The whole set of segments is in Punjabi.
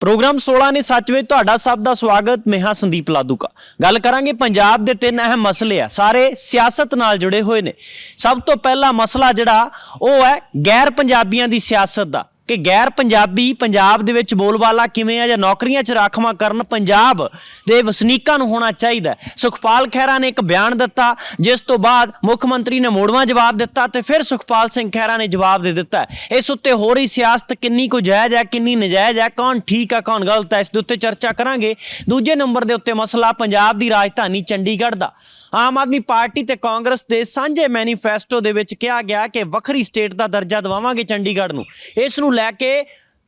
ਪ੍ਰੋਗਰਾਮ 16 ਨੇ ਸੱਚ ਵਿੱਚ ਤੁਹਾਡਾ ਸਭ ਦਾ ਸਵਾਗਤ। ਮੈਂ ਹਾਂ ਸੰਦੀਪ ਲਾਦੂਕਾ। ਗੱਲ ਕਰਾਂਗੇ ਪੰਜਾਬ ਦੇ ਤਿੰਨ ਅਹਿਮ ਮਸਲੇ ਆ। ਸਾਰੇ ਸਿਆਸਤ ਨਾਲ ਜੁੜੇ ਹੋਏ ਨੇ। ਸਭ ਤੋਂ ਪਹਿਲਾ ਮਸਲਾ ਜਿਹੜਾ, ਉਹ ਹੈ ਗੈਰ ਪੰਜਾਬੀਆਂ ਦੀ ਸਿਆਸਤ ਦਾ। ਕਿ ਗੈਰ ਪੰਜਾਬੀ ਪੰਜਾਬ ਦੇ ਵਿੱਚ ਬੋਲਬਾਲਾ ਕਿਵੇਂ ਆ ਜਾਂ ਨੌਕਰੀਆਂ 'ਚ ਰਾਖਵਾਂ ਕਰਨ ਪੰਜਾਬ ਦੇ ਵਸਨੀਕਾਂ ਨੂੰ ਹੋਣਾ ਚਾਹੀਦਾ ਸੁਖਪਾਲ ਖਹਿਰਾ ਨੇ ਇੱਕ ਬਿਆਨ ਦਿੱਤਾ, ਜਿਸ ਤੋਂ ਬਾਅਦ ਮੁੱਖ ਮੰਤਰੀ ਨੇ ਮੋੜਵਾਂ ਜਵਾਬ ਦਿੱਤਾ ਤੇ ਫਿਰ ਸੁਖਪਾਲ ਸਿੰਘ ਖਹਿਰਾ ਨੇ ਜਵਾਬ ਦੇ ਦਿੱਤਾ ਇਸ ਉੱਤੇ ਹੋ ਰਹੀ ਸਿਆਸਤ ਕਿੰਨੀ ਕੁ ਜਾਇਜ਼ ਹੈ, ਕਿੰਨੀ ਨਜਾਇਜ਼ ਹੈ, ਕੌਣ ਠੀਕ ਹੈ ਕੌਣ ਗਲਤ ਹੈ, ਇਸ ਦੇ ਉੱਤੇ ਚਰਚਾ ਕਰਾਂਗੇ। ਦੂਜੇ ਨੰਬਰ ਦੇ ਉੱਤੇ ਮਸਲਾ ਪੰਜਾਬ ਦੀ ਰਾਜਧਾਨੀ ਚੰਡੀਗੜ੍ਹ ਦਾ। ਆਮ ਆਦਮੀ ਪਾਰਟੀ ਤੇ ਕਾਂਗਰਸ ਦੇ ਸਾਂਝੇ ਮੈਨੀਫੈਸਟੋ ਦੇ ਵਿੱਚ ਕਿਹਾ ਗਿਆ ਕਿ ਵੱਖਰੀ ਸਟੇਟ ਦਾ ਦਰਜਾ ਦਿਵਾਵਾਂਗੇ ਚੰਡੀਗੜ੍ਹ ਨੂੰ। ਇਸ ਨੂੰ ਲੈ ਕੇ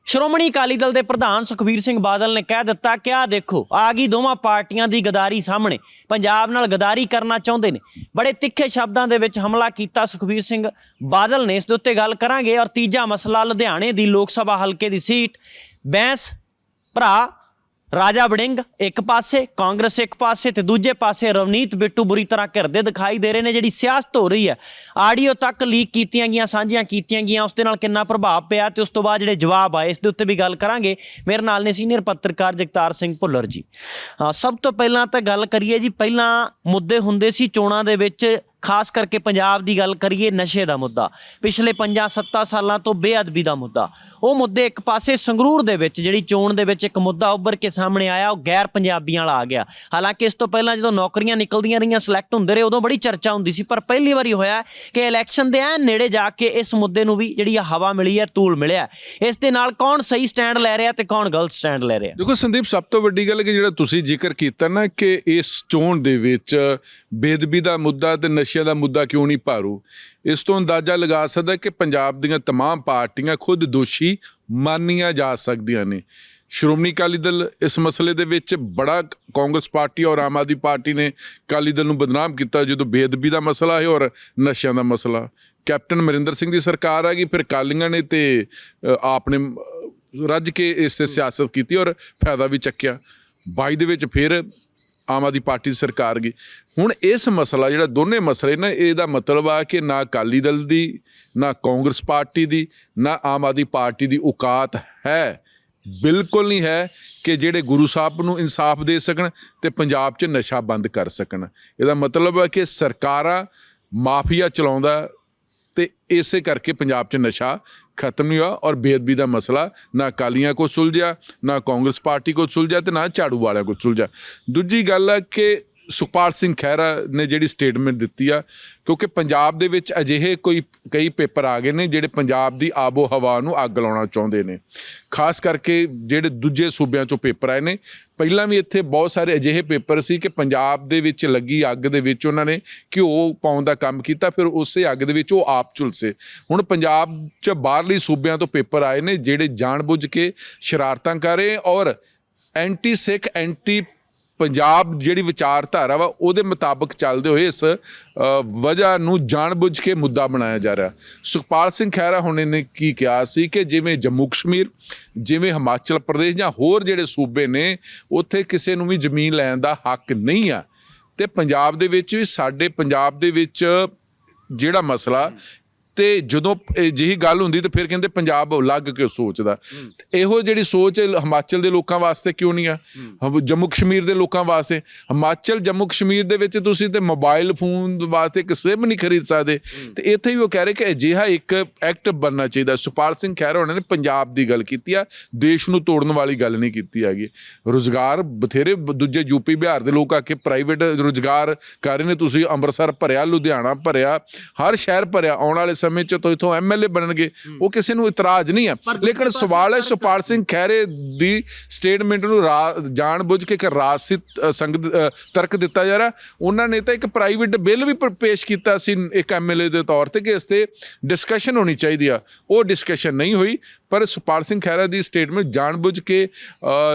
ਸ਼੍ਰੋਮਣੀ ਅਕਾਲੀ ਦਲ ਦੇ ਪ੍ਰਧਾਨ ਸੁਖਬੀਰ ਸਿੰਘ ਬਾਦਲ ਨੇ ਕਹਿ ਦਿੱਤਾ ਕਿ ਆ ਦੇਖੋ, ਆ ਗਈ ਦੋਵਾਂ ਪਾਰਟੀਆਂ ਦੀ ਗਦਾਰੀ ਸਾਹਮਣੇ। ਪੰਜਾਬ ਨਾਲ ਗਦਾਰੀ ਕਰਨਾ ਚਾਹੁੰਦੇ ਨੇ। ਬੜੇ ਤਿੱਖੇ ਸ਼ਬਦਾਂ ਦੇ ਵਿੱਚ ਹਮਲਾ ਕੀਤਾ ਸੁਖਬੀਰ ਸਿੰਘ ਬਾਦਲ ਨੇ। ਇਸ ਦੇ ਉੱਤੇ ਗੱਲ ਕਰਾਂਗੇ ਔਰ ਤੀਜਾ ਮਸਲਾ ਲੁਧਿਆਣੇ ਦੀ ਲੋਕ ਸਭਾ ਹਲਕੇ ਦੀ ਸੀਟ। ਬੈਂਸ ਭਰਾ ਰਾਜਾ ਵੜਿੰਗ ਇੱਕ ਪਾਸੇ, ਕਾਂਗਰਸ ਇੱਕ ਪਾਸੇ ਤੇ ਦੂਜੇ ਪਾਸੇ ਰਵਨੀਤ ਬਿੱਟੂ ਬੁਰੀ ਤਰ੍ਹਾਂ ਘਿਰਦੇ ਦਿਖਾਈ ਦੇ ਰਹੇ ਨੇ, ਜਿਹੜੀ ਸਿਆਸਤ ਹੋ ਰਹੀ ਹੈ। ਆਡੀਓ ਤੱਕ ਲੀਕ ਕੀਤੀਆਂ ਗਈਆਂ, ਸਾਂਝੀਆਂ ਕੀਤੀਆਂ ਗਈਆਂ, ਉਸ ਦੇ ਨਾਲ ਕਿੰਨਾ ਪ੍ਰਭਾਵ ਪਿਆ ਤੇ ਉਸ ਤੋਂ ਬਾਅਦ ਜਿਹੜੇ ਜਵਾਬ ਆਏ, ਇਸ ਦੇ ਉੱਤੇ ਵੀ ਗੱਲ ਕਰਾਂਗੇ। ਮੇਰੇ ਨਾਲ ਨੇ ਸੀਨੀਅਰ ਪੱਤਰਕਾਰ ਜਗਤਾਰ ਸਿੰਘ ਭੁੱਲਰ ਜੀ। ਸਭ ਤੋਂ ਪਹਿਲਾਂ ਤਾਂ ਗੱਲ ਕਰੀਏ ਜੀ, ਪਹਿਲਾਂ ਮੁੱਦੇ ਹੁੰਦੇ ਸੀ ਚੋਣਾਂ ਦੇ ਵਿੱਚ ਖਾਸ ਕਰਕੇ ਪੰਜਾਬ ਦੀ ਗੱਲ ਕਰੀਏ ਨਸ਼ੇ ਦਾ ਮੁੱਦਾ। ਪਿਛਲੇ 5-7 ਸਾਲਾਂ ਤੋਂ ਬੇਅਦਬੀ ਦਾ ਮੁੱਦਾ। ਉਹ ਮੁੱਦੇ ਇੱਕ ਪਾਸੇ ਸੰਗਰੂਰ ਦੇ ਵਿੱਚ, ਜਿਹੜੀ ਚੋਣ ਦੇ ਵਿੱਚ ਇੱਕ ਮੁੱਦਾ ਉੱਭਰ ਕੇ ਸਾਹਮਣੇ ਆਇਆ, ਉਹ ਗੈਰ ਪੰਜਾਬੀਆਂ ਵਾਲਾ ਆ ਗਿਆ। ਹਾਲਾਂਕਿ ਇਸ ਤੋਂ ਪਹਿਲਾਂ ਜਦੋਂ ਨੌਕਰੀਆਂ ਨਿਕਲਦੀਆਂ ਰਹੀਆਂ ਸਿਲੈਕਟ ਹੁੰਦੇ ਰਹੇ, ਉਦੋਂ ਬੜੀ ਚਰਚਾ ਹੁੰਦੀ ਸੀ, ਪਰ ਪਹਿਲੀ ਵਾਰੀ ਹੋਇਆ ਕਿ ਇਲੈਕਸ਼ਨ ਦੇ ਐਨ ਨੇੜੇ ਜਾ ਕੇ ਇਸ ਮੁੱਦੇ ਨੂੰ ਵੀ ਜਿਹੜੀ ਹਵਾ ਮਿਲੀ ਹੈ ਤੂਲ ਮਿਲਿਆ ਇਸ ਦੇ ਨਾਲ ਕੌਣ ਸਹੀ ਸਟੈਂਡ ਲੈ ਰਿਹਾ ਤੇ ਕੌਣ ਗਲਤ ਸਟੈਂਡ ਲੈ ਰਿਹਾ? ਦੇਖੋ ਸੰਦੀਪ, ਸਭ ਤੋਂ ਵੱਡੀ ਗੱਲ ਕਿ ਜਿਹੜਾ ਤੁਸੀਂ ਜ਼ਿਕਰ ਕੀਤਾ ਨਾ ਕਿ ਇਸ ਚੋਣ ਦੇ ਵਿੱਚ ਬੇਦਬੀ ਦਾ ਮੁੱਦਾ ਤੇ ਨਸ਼ਿਆਂ ਦਾ ਮੁੱਦਾ ਕਿਉਂ ਨਹੀਂ ਭਾਰੂ ਇਸ ਤੋਂ ਅੰਦਾਜ਼ਾ ਲਗਾ ਸਕਦਾ ਕਿ ਪੰਜਾਬ ਦੀਆਂ तमाम ਪਾਰਟੀਆਂ ਖੁਦ ਦੋਸ਼ੀ ਮੰਨੀਆਂ ਜਾ ਸਕਦੀਆਂ ਨੇ ਸ਼੍ਰੋਮਣੀ ਅਕਾਲੀ ਦਲ ਇਸ ਮਸਲੇ ਦੇ ਵਿੱਚ ਬੜਾ ਕਾਂਗਰਸ ਪਾਰਟੀ ਔਰ ਆਮ ਆਦਮੀ ਪਾਰਟੀ ਨੇ ਅਕਾਲੀ ਦਲ ਨੂੰ ਬਦਨਾਮ ਕੀਤਾ ਜਦੋਂ ਬੇਅਦਬੀ ਦਾ ਮਸਲਾ ਹੈ ਔਰ ਨਸ਼ਿਆਂ ਦਾ ਮਸਲਾ ਕੈਪਟਨ ਅਮਰਿੰਦਰ ਸਿੰਘ ਦੀ ਸਰਕਾਰ ਆ ਗਈ ਫਿਰ ਕਾਲੀਆਂ ਨੇ ਤੇ ਅ, ਆਪ ਨੇ ਅ, ਰੱਜ ਕੇ ਇਸ ਤੇ ਸਿਆਸਤ ਕੀਤੀ ਔਰ ਫਾਇਦਾ ਵੀ ਚੱਕਿਆ 22 ਦੇ ਵਿੱਚ ਫਿਰ ਆਮ ਆਦਮੀ ਪਾਰਟੀ ਦੀ ਸਰਕਾਰ ਗਈ। ਹੁਣ ਇਸ ਮਸਲਾ, ਜਿਹੜਾ ਦੋਨੇ ਮਸਲੇ ਨੇ, ਇਹਦਾ ਮਤਲਬ ਆ ਕਿ ਨਾ ਅਕਾਲੀ ਦਲ ਦੀ, ਨਾ ਕਾਂਗਰਸ ਪਾਰਟੀ ਦੀ, ਨਾ ਆਮ ਆਦਮੀ ਪਾਰਟੀ ਦੀ ਔਕਾਤ ਹੈ। ਬਿਲਕੁਲ ਨਹੀਂ ਹੈ ਕਿ ਜਿਹੜੇ ਗੁਰੂ ਸਾਹਿਬ ਨੂੰ ਇਨਸਾਫ ਦੇ ਸਕਣ ਤੇ ਪੰਜਾਬ 'ਚ ਨਸ਼ਾ ਬੰਦ ਕਰ ਸਕਣ। ਇਹਦਾ ਮਤਲਬ ਹੈ ਕਿ ਸਰਕਾਰਾਂ ਮਾਫੀਆ ਚਲਾਉਂਦਾ ਤੇ ਇਸੇ ਕਰਕੇ ਪੰਜਾਬ 'ਚ ਨਸ਼ਾ ਖਤਮ ਨਹੀਂ ਹੋਇਆ ਔਰ ਬੇਅਦਬੀ ਦਾ ਮਸਲਾ ਨਾ ਅਕਾਲੀਆਂ ਕੋਲ ਸੁਲਝਿਆ, ਨਾ ਕਾਂਗਰਸ ਪਾਰਟੀ ਕੋਲ ਸੁਲਝਿਆ ਤੇ ਨਾ ਝਾੜੂ ਵਾਲਿਆਂ ਕੋਲ ਸੁਲਝਿਆ। ਦੂਜੀ ਗੱਲ ਹੈ ਕਿ ਸੁਖਪਾਲ ਸਿੰਘ ਖਹਿਰਾ ਨੇ ਜਿਹੜੀ ਸਟੇਟਮੈਂਟ ਦਿੱਤੀ ਆ, ਕਿਉਂਕਿ ਪੰਜਾਬ ਦੇ ਵਿੱਚ ਅਜਿਹੇ ਕੋਈ, ਕਈ ਪੇਪਰ ਆ ਗਏ ਨੇ ਜਿਹੜੇ ਪੰਜਾਬ ਦੀ ਆਬੋ ਹਵਾ ਨੂੰ ਅੱਗ ਲਾਉਣਾ ਚਾਹੁੰਦੇ ਨੇ। ਖਾਸ ਕਰਕੇ ਜਿਹੜੇ ਦੂਜੇ ਸੂਬਿਆਂ ਚੋਂ ਪੇਪਰ ਆਏ ਨੇ। ਪਹਿਲਾਂ ਵੀ ਇੱਥੇ ਬਹੁਤ ਸਾਰੇ ਅਜਿਹੇ ਪੇਪਰ ਸੀ ਕਿ ਪੰਜਾਬ ਦੇ ਵਿੱਚ ਲੱਗੀ ਅੱਗ ਦੇ ਵਿੱਚ ਉਹਨਾਂ ਨੇ ਘਿਓ ਪਾਉਣ ਦਾ ਕੰਮ ਕੀਤਾ, ਫਿਰ ਉਸੇ ਅੱਗ ਦੇ ਵਿੱਚ ਉਹ ਆਪ ਝੁਲਸੇ। ਹੁਣ ਪੰਜਾਬ 'ਚ ਬਾਹਰਲੀ ਸੂਬਿਆਂ ਤੋਂ ਪੇਪਰ ਆਏ ਨੇ, ਜਿਹੜੇ ਜਾਣਬੁੱਝ ਕੇ ਸ਼ਰਾਰਤਾਂ ਕਰ ਰਹੇ ਔਰ ਐਂਟੀ ਸਿੱਖ, ਐਂਟੀ ਪੰਜਾਬ ਜਿਹੜੀ ਵਿਚਾਰਧਾਰਾ ਵਾ, ਉਹਦੇ ਮੁਤਾਬਕ ਚੱਲਦੇ ਹੋਏ ਇਸ ਵਜ੍ਹਾ ਨੂੰ ਜਾਣਬੁੱਝ ਕੇ ਮੁੱਦਾ ਬਣਾਇਆ ਜਾ ਰਿਹਾ। ਸੁਖਪਾਲ ਸਿੰਘ ਖਹਿਰਾ ਹੁਣੇ ਨੇ ਕੀ ਕਿਹਾ ਸੀ ਕਿ ਜਿਵੇਂ ਜੰਮੂ ਕਸ਼ਮੀਰ, ਜਿਵੇਂ ਹਿਮਾਚਲ ਪ੍ਰਦੇਸ਼ ਜਾਂ ਹੋਰ ਜਿਹੜੇ ਸੂਬੇ ਨੇ, ਉੱਥੇ ਕਿਸੇ ਨੂੰ ਵੀ ਜ਼ਮੀਨ ਲੈਣ ਦਾ ਹੱਕ ਨਹੀਂ ਆ। ਤੇ ਪੰਜਾਬ ਦੇ ਵਿੱਚ ਵੀ ਸਾਡੇ, ਪੰਜਾਬ ਦੇ ਵਿੱਚ ਜਿਹੜਾ ਮਸਲਾ ਤੇ ਜਦੋਂ ਜਿਹੀ ਗੱਲ ਹੁੰਦੀ ਤੇ ਫਿਰ ਕਹਿੰਦੇ ਪੰਜਾਬ ਅਲੱਗ ਕਿਉਂ ਸੋਚਦਾ? ਇਹੋ ਜਿਹੜੀ ਸੋਚ ਹਿਮਾਚਲ ਦੇ ਲੋਕਾਂ ਵਾਸਤੇ ਕਿਉਂ ਨਹੀਂ ਆ? ਜੰਮੂ ਕਸ਼ਮੀਰ ਦੇ ਲੋਕਾਂ ਵਾਸਤੇ। ਹਿਮਾਚਲ ਜੰਮੂ ਕਸ਼ਮੀਰ ਦੇ ਵਿੱਚ ਤੁਸੀਂ ਤੇ ਮੋਬਾਈਲ ਫੋਨ ਵਾਸਤੇ ਇੱਕ ਸਿਮ ਨਹੀਂ ਖਰੀਦ ਸਕਦੇ। ਤੇ ਇੱਥੇ ਵੀ ਉਹ ਕਹਿ ਰਹੇ ਕਿ ਅਜਿਹਾ ਇੱਕ ਐਕਟ ਬਣਨਾ ਚਾਹੀਦਾ। ਸੁਪਾਲ ਸਿੰਘ ਖਹਿਰਾ ਉਹਨਾਂ ਨੇ ਪੰਜਾਬ ਦੀ ਗੱਲ ਕੀਤੀ ਆ। ਦੇਸ਼ ਨੂੰ ਤੋੜਨ ਵਾਲੀ ਗੱਲ ਨਹੀਂ ਕੀਤੀ ਹੈਗੀ। ਰੋਜ਼ਗਾਰ ਬਥੇਰੇ ਦੂਜੇ ਯੂਪੀ ਬਿਹਾਰ ਦੇ ਲੋਕ ਆ ਕੇ ਪ੍ਰਾਈਵੇਟ ਰੋਜ਼ਗਾਰ ਕਰ ਰਹੇ ਨੇ ਤੁਸੀਂ ਅੰਮ੍ਰਿਤਸਰ ਭਰਿਆ ਲੁਧਿਆਣਾ ਭਰਿਆ ਹਰ ਸ਼ਹਿਰ ਭਰਿਆ ਆਉਣ ਵਾਲੇ ਸਮੇਂ 'ਚ ਤੋਂ ਇਥੋਂ ਐਮਐਲਏ ਬਣਨਗੇ ਉਹ ਕਿਸੇ ਨੂੰ ਇਤਰਾਜ਼ ਨਹੀਂ ਆ। ਲੇਕਿਨ ਸਵਾਲ ਹੈ ਸੁਪਾਲ ਸਿੰਘ ਖਹਿਰੇ ਦੀ ਸਟੇਟਮੈਂਟ ਨੂੰ ਰਾ- ਜਾਣਬੁੱਝ ਕੇ ਇੱਕ ਰਾਜਸਿਤ ਸੰਗਤ ਤਰਕ ਦਿੱਤਾ ਜਾ ਰਿਹਾ। ਉਹਨਾਂ ਨੇ ਤਾਂ ਇੱਕ ਪ੍ਰਾਈਵੇਟ ਬਿੱਲ ਵੀ ਪੇਸ਼ ਕੀਤਾ ਸੀ ਇੱਕ ਐਮਐਲਏ ਦੇ ਤੌਰ ਤੇ ਕਿ ਇਸ ਤੇ ਡਿਸਕਸ਼ਨ ਹੋਣੀ ਚਾਹੀਦੀ ਆ। ਉਹ ਡਿਸਕਸ਼ਨ ਨਹੀਂ ਹੋਈ। ਪਰ ਸੁਪਾਲ ਸਿੰਘ ਖਹਿਰਾ ਦੀ ਸਟੇਟਮੈਂਟ ਜਾਣਬੁੱਝ ਕੇ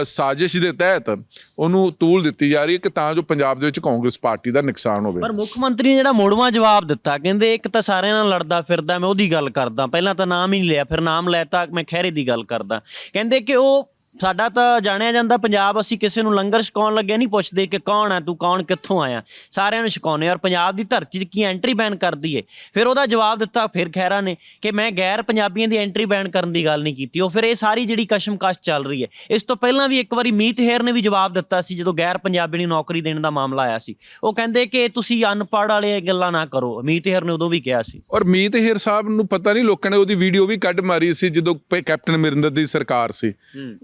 ਸਾਜ਼ਿਸ਼ ਦੇ ਤਹਿਤ ਉਹਨੂੰ ਤੂਲ ਦਿੱਤੀ ਜਾ ਰਹੀ ਹੈ ਕਿ ਤਾਂ ਜੋ ਪੰਜਾਬ ਦੇ ਵਿੱਚ ਕਾਂਗਰਸ ਪਾਰਟੀ ਦਾ ਨੁਕਸਾਨ ਹੋਵੇ। ਪਰ ਮੁੱਖ ਮੰਤਰੀ ਨੇ ਜਿਹੜਾ ਮੋੜਵਾਂ ਜਵਾਬ ਦਿੱਤਾ, ਕਹਿੰਦੇ ਇੱਕ ਤਾਂ ਸਾਰਿਆਂ ਨਾਲ ਲੜਦਾ ਫਿਰਦਾ, ਮੈਂ ਉਹਦੀ ਗੱਲ ਕਰਦਾ, ਪਹਿਲਾਂ ਤਾਂ ਨਾਮ ਹੀ ਨਹੀਂ ਲਿਆ, ਫਿਰ ਨਾਮ ਲੈਤਾ, ਮੈਂ ਖਹਿਰੇ ਦੀ ਗੱਲ ਕਰਦਾ। ਕਹਿੰਦੇ ਕਿ ਉਹ ਸਾਡਾ ਤਾਂ ਜਾਣਿਆ ਜਾਂਦਾ ਪੰਜਾਬ ਅਸੀਂ ਕਿਸੇ ਨੂੰ ਲੰਗਰ ਛਕਾਉਣ ਲੱਗੇ ਨਹੀਂ ਪੁੱਛਦੇ ਕਿ ਕੌਣ ਹੈ ਤੂੰ ਕੌਣ ਕਿੱਥੋਂ ਆਇਆ। ਸਾਰਿਆਂ ਨੂੰ ਛਕਾਉਂਦੇ ਔਰ ਪੰਜਾਬ ਦੀ ਧਰਤੀ 'ਤੇ ਕੀ ਐਂਟਰੀ ਬੈਨ ਕਰਦੀ ਏ ਫਿਰ ਉਹਦਾ ਜਵਾਬ ਦਿੱਤਾ ਫਿਰ ਖੈਰਾ ਨੇ ਕਿ ਮੈਂ ਗੈਰ ਪੰਜਾਬੀਆਂ ਦੀ ਐਂਟਰੀ ਬੈਨ ਕਰਨ ਦੀ ਗੱਲ ਨਹੀਂ ਕੀਤੀ। ਉਹ ਫਿਰ ਇਹ ਸਾਰੀ ਜਿਹੜੀ ਕਸ਼ਮਕਸ਼ ਚੱਲ ਰਹੀ ਹੈ ਇਸ ਤੋਂ ਪਹਿਲਾਂ ਵੀ ਇੱਕ ਵਾਰੀ ਮੀਤ ਹੇਰ ਨੇ ਵੀ ਜਵਾਬ ਦਿੱਤਾ ਸੀ ਜਦੋਂ ਗੈਰ ਪੰਜਾਬੀ ਨੂੰ ਨੌਕਰੀ ਦੇਣ ਦਾ ਮਾਮਲਾ ਆਇਆ ਸੀ। ਉਹ ਕਹਿੰਦੇ ਕਿ ਤੁਸੀਂ ਅਨਪੜ੍ਹ ਵਾਲੇ ਗੱਲਾਂ ਨਾ ਕਰੋ ਮੀਤ ਹੇਰ ਨੇ ਉਦੋਂ ਵੀ ਕਿਹਾ ਸੀ। ਔਰ ਮੀਤ ਹੇਰ ਸਾਹਿਬ ਨੂੰ ਪਤਾ ਨਹੀਂ ਲੋਕਾਂ ਨੇ ਉਹਦੀ ਵੀਡੀਓ ਵੀ ਕੱਢ ਮਾਰੀ ਸੀ ਜਦੋਂ ਕੈਪਟਨ ਅਮਰਿੰਦਰ ਦੀ ਸਰਕਾਰ ਸੀ।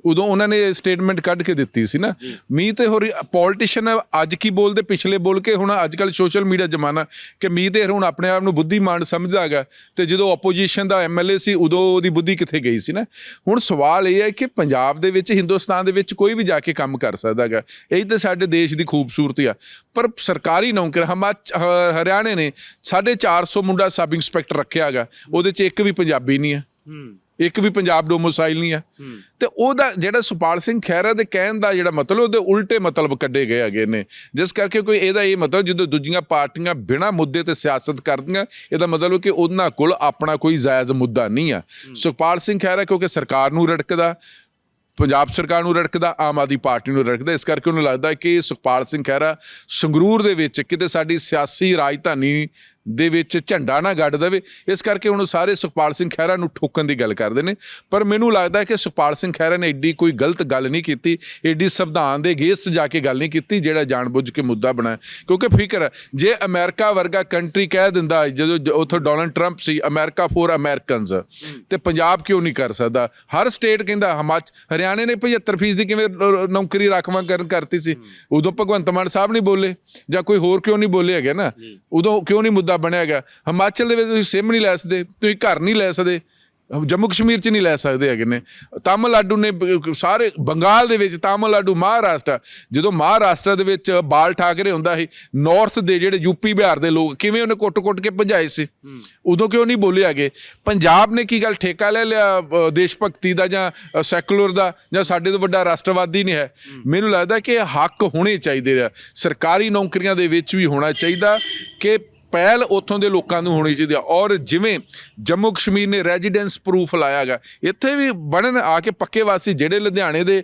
ਉਦੋਂ ਉਹਨਾਂ ਨੇ ਸਟੇਟਮੈਂਟ ਕੱਢ ਕੇ ਦਿੱਤੀ ਸੀ ਨਾ ਮੀਤ ਹੋਰ ਪੋਲੀਟੀਸ਼ੀਅਨ ਅੱਜ ਕੀ ਬੋਲਦੇ ਪਿਛਲੇ ਬੋਲ ਕੇ ਹੁਣ ਅੱਜ ਕੱਲ ਸੋਸ਼ਲ ਮੀਡੀਆ ਜ਼ਮਾਨਾ ਕਿ ਮੀਤ ਹੇਰ ਹੁਣ ਆਪਣੇ ਆਪ ਨੂੰ ਬੁੱਧੀਮਾਨ ਸਮਝਦਾ ਹੈਗਾ ਤੇ ਜਦੋਂ ਆਪੋਜੀਸ਼ਨ ਦਾ ਐਮਐਲਏ ਸੀ ਉਦੋਂ ਉਹਦੀ ਬੁੱਧੀ ਕਿੱਥੇ ਗਈ ਸੀ ਨਾ? ਹੁਣ ਸਵਾਲ ਇਹ ਹੈ ਕਿ ਪੰਜਾਬ ਦੇ ਵਿੱਚ ਹਿੰਦੁਸਤਾਨ ਦੇ ਵਿੱਚ ਕੋਈ ਵੀ ਜਾ ਕੇ ਕੰਮ ਕਰ ਸਕਦਾ ਹੈਗਾ ਇਹੀ ਤਾਂ ਸਾਡੇ ਦੇਸ਼ ਦੀ ਖੂਬਸੂਰਤੀ ਆ। ਪਰ ਸਰਕਾਰੀ ਨੌਕਰ ਹਿਮਾਚ ਹਰਿਆਣੇ ਨੇ 450 ਮੁੰਡਾ ਸਬ ਇੰਸਪੈਕਟਰ ਰੱਖਿਆ ਹੈਗਾ ਉਹਦੇ ਚ ਇੱਕ ਵੀ ਪੰਜਾਬੀ ਨਹੀਂ ਆ ਇੱਕ ਵੀ ਪੰਜਾਬ ਡੋਮੋਸਾਈਲ ਨਹੀਂ ਆ। ਤੇ ਉਹਦਾ ਜਿਹੜਾ ਸੁਪਾਲ ਸਿੰਘ ਖਹਿਰਾ ਦੇ ਕਹਿਣ ਦਾ ਜਿਹੜਾ ਮਤਲਬ ਉਹਦੇ ਉਲਟੇ ਮਤਲਬ ਕੱਢੇ ਗਏ ਹੈਗੇ ਨੇ। ਜਿਸ ਕਰਕੇ ਕੋਈ ਇਹਦਾ ਇਹ ਮਤਲਬ ਜਦੋਂ ਦੂਜੀਆਂ ਪਾਰਟੀਆਂ ਬਿਨਾਂ ਮੁੱਦੇ ਤੇ ਸਿਆਸਤ ਕਰਦੀਆਂ ਇਹਦਾ ਮਤਲਬ ਕਿ ਉਹਨਾਂ ਕੋਲ ਆਪਣਾ ਕੋਈ ਜਾਇਜ਼ ਮੁੱਦਾ ਨਹੀਂ ਆ। ਸੁਖਪਾਲ ਸਿੰਘ ਖਹਿਰਾ ਕਿਉਂਕਿ ਸਰਕਾਰ ਨੂੰ ਰੜਕਦਾ ਪੰਜਾਬ ਸਰਕਾਰ ਨੂੰ ਰੜਕਦਾ ਆਮ ਆਦਮੀ ਪਾਰਟੀ ਨੂੰ ਰੜਕਦਾ ਇਸ ਕਰਕੇ ਉਹਨੂੰ ਲੱਗਦਾ ਕਿ ਸੁਖਪਾਲ ਸਿੰਘ ਖਹਿਰਾ ਸੰਗਰੂਰ ਦੇ ਵਿੱਚ ਕਿਤੇ ਸਾਡੀ ਸਿਆਸੀ ਰਾਜਧਾਨੀ ਦੇ ਵਿੱਚ ਝੰਡਾ ਨਾ ਗੱਡ ਦੇਵੇ। ਇਸ ਕਰਕੇ ਹੁਣ ਸਾਰੇ ਸੁਖਪਾਲ ਸਿੰਘ ਖਹਿਰਾ ਨੂੰ ਠੋਕਣ ਦੀ ਗੱਲ ਕਰਦੇ ਨੇ। ਪਰ ਮੈਨੂੰ ਲੱਗਦਾ ਹੈ ਕਿ ਸੁਖਪਾਲ ਸਿੰਘ ਖਹਿਰਾ ਨੇ ਐਡੀ ਕੋਈ ਗਲਤ ਗੱਲ ਨਹੀਂ ਕੀਤੀ ਐਡੀ ਸੰਵਿਧਾਨ ਦੇ ਅਗੇਂਸਟ ਜਾ ਕੇ ਗੱਲ ਨਹੀਂ ਕੀਤੀ ਜਿਹੜਾ ਜਾਣਬੁੱਝ ਕੇ ਮੁੱਦਾ ਬਣਾਇਆ ਕਿਉਂਕਿ ਫਿਕਰ ਜੇ ਅਮਰੀਕਾ ਵਰਗਾ ਕੰਟਰੀ ਕਹਿ ਦਿੰਦਾ ਜਦੋਂ ਉੱਥੋਂ ਡੋਨਲਡ ਟਰੰਪ ਸੀ ਅਮਰੀਕਾ ਫੋਰ ਅਮਰੀਕਨਸ ਤੇ ਪੰਜਾਬ ਕਿਉਂ ਨਹੀਂ ਕਰ ਸਕਦਾ? ਹਰ ਸਟੇਟ ਕਹਿੰਦਾ ਹਿਮਾਚ ਹਰਿਆਣੇ ਨੇ 75% ਦੀ ਕਿਵੇਂ ਨੌਕਰੀ ਰਾਖਵਾਂ ਕਰਨ ਕਰਤੀ ਸੀ। ਉਦੋਂ ਭਗਵੰਤ ਮਾਨ ਸਾਹਿਬ ਨਹੀਂ ਬੋਲੇ ਜਾਂ ਕੋਈ ਹੋਰ ਕਿਉਂ ਨਹੀਂ ਬੋਲੇ ਹੈਗੇ ਨਾ। ਉਦੋਂ ਕਿਉਂ ਨਹੀਂ ਮੁੱਦਾ ਬਣਿਆ ਹੈਗਾ। ਹਿਮਾਚਲ ਦੇ ਵਿੱਚ ਤੁਸੀਂ ਸਿਮ ਨਹੀਂ ਲੈ ਸਕਦੇ ਤੁਸੀਂ ਘਰ ਨਹੀਂ ਲੈ ਸਕਦੇ ਜੰਮੂ ਕਸ਼ਮੀਰ ਚ ਨਹੀਂ ਲੈ ਸਕਦੇ ਹੈਗੇ ਨੇ। ਤਾਮਿਲਨਾਡੂ ਨੇ ਸਾਰੇ ਬੰਗਾਲ ਦੇ ਵਿੱਚ ਤਾਮਿਲਨਾਡੂ ਮਹਾਰਾਸ਼ਟਰ ਜਦੋਂ ਮਹਾਰਾਸ਼ਟਰ ਦੇ ਵਿੱਚ ਬਾਲ ਠਾਕਰੇ ਹੁੰਦਾ ਸੀ ਨਾਰਥ ਦੇ ਜਿਹੜੇ ਯੂਪੀ ਬਿਹਾਰ ਦੇ ਲੋਕ ਕਿਵੇਂ ਉਹਨੇ ਕੁੱਟ-ਕੁੱਟ ਕੇ ਭਜਾਏ ਸੀ? ਉਦੋਂ ਕਿਉਂ ਨਹੀਂ ਬੋਲੇ ਹੈਗੇ? ਪੰਜਾਬ ਨੇ ਕੀ ਗੱਲ ਠੇਕਾ ਲੈ ਲਿਆ ਦੇਸ਼ ਭਗਤੀ ਦਾ ਜਾਂ ਸੈਕੂਲਰ ਦਾ ਜਾਂ ਸਾਡੇ ਤੋਂ ਵੱਡਾ ਰਾਸ਼ਟਰਵਾਦੀ ਨਹੀਂ ਹੈ? ਮੈਨੂੰ ਲੱਗਦਾ ਕਿ ਹੱਕ ਹੋਣੇ ਚਾਹੀਦੇ ਆ। ਸਰਕਾਰੀ ਨੌਕਰੀਆਂ ਦੇ ਵਿੱਚ ਵੀ ਹੋਣਾ ਚਾਹੀਦਾ ਕਿ ਪਹਿਲ ਉੱਥੋਂ ਦੇ ਲੋਕਾਂ ਨੂੰ ਹੋਣੀ ਚਾਹੀਦੀ ਆ। ਔਰ ਜਿਵੇਂ ਜੰਮੂ ਕਸ਼ਮੀਰ ਨੇ ਰੈਜ਼ੀਡੈਂਸ ਪ੍ਰੂਫ ਲਾਇਆਗਾ ਇੱਥੇ ਵੀ ਬਣਨ ਆ ਕੇ ਪੱਕੇ ਵਾਸੀ ਜਿਹੜੇ ਲੁਧਿਆਣੇ ਦੇ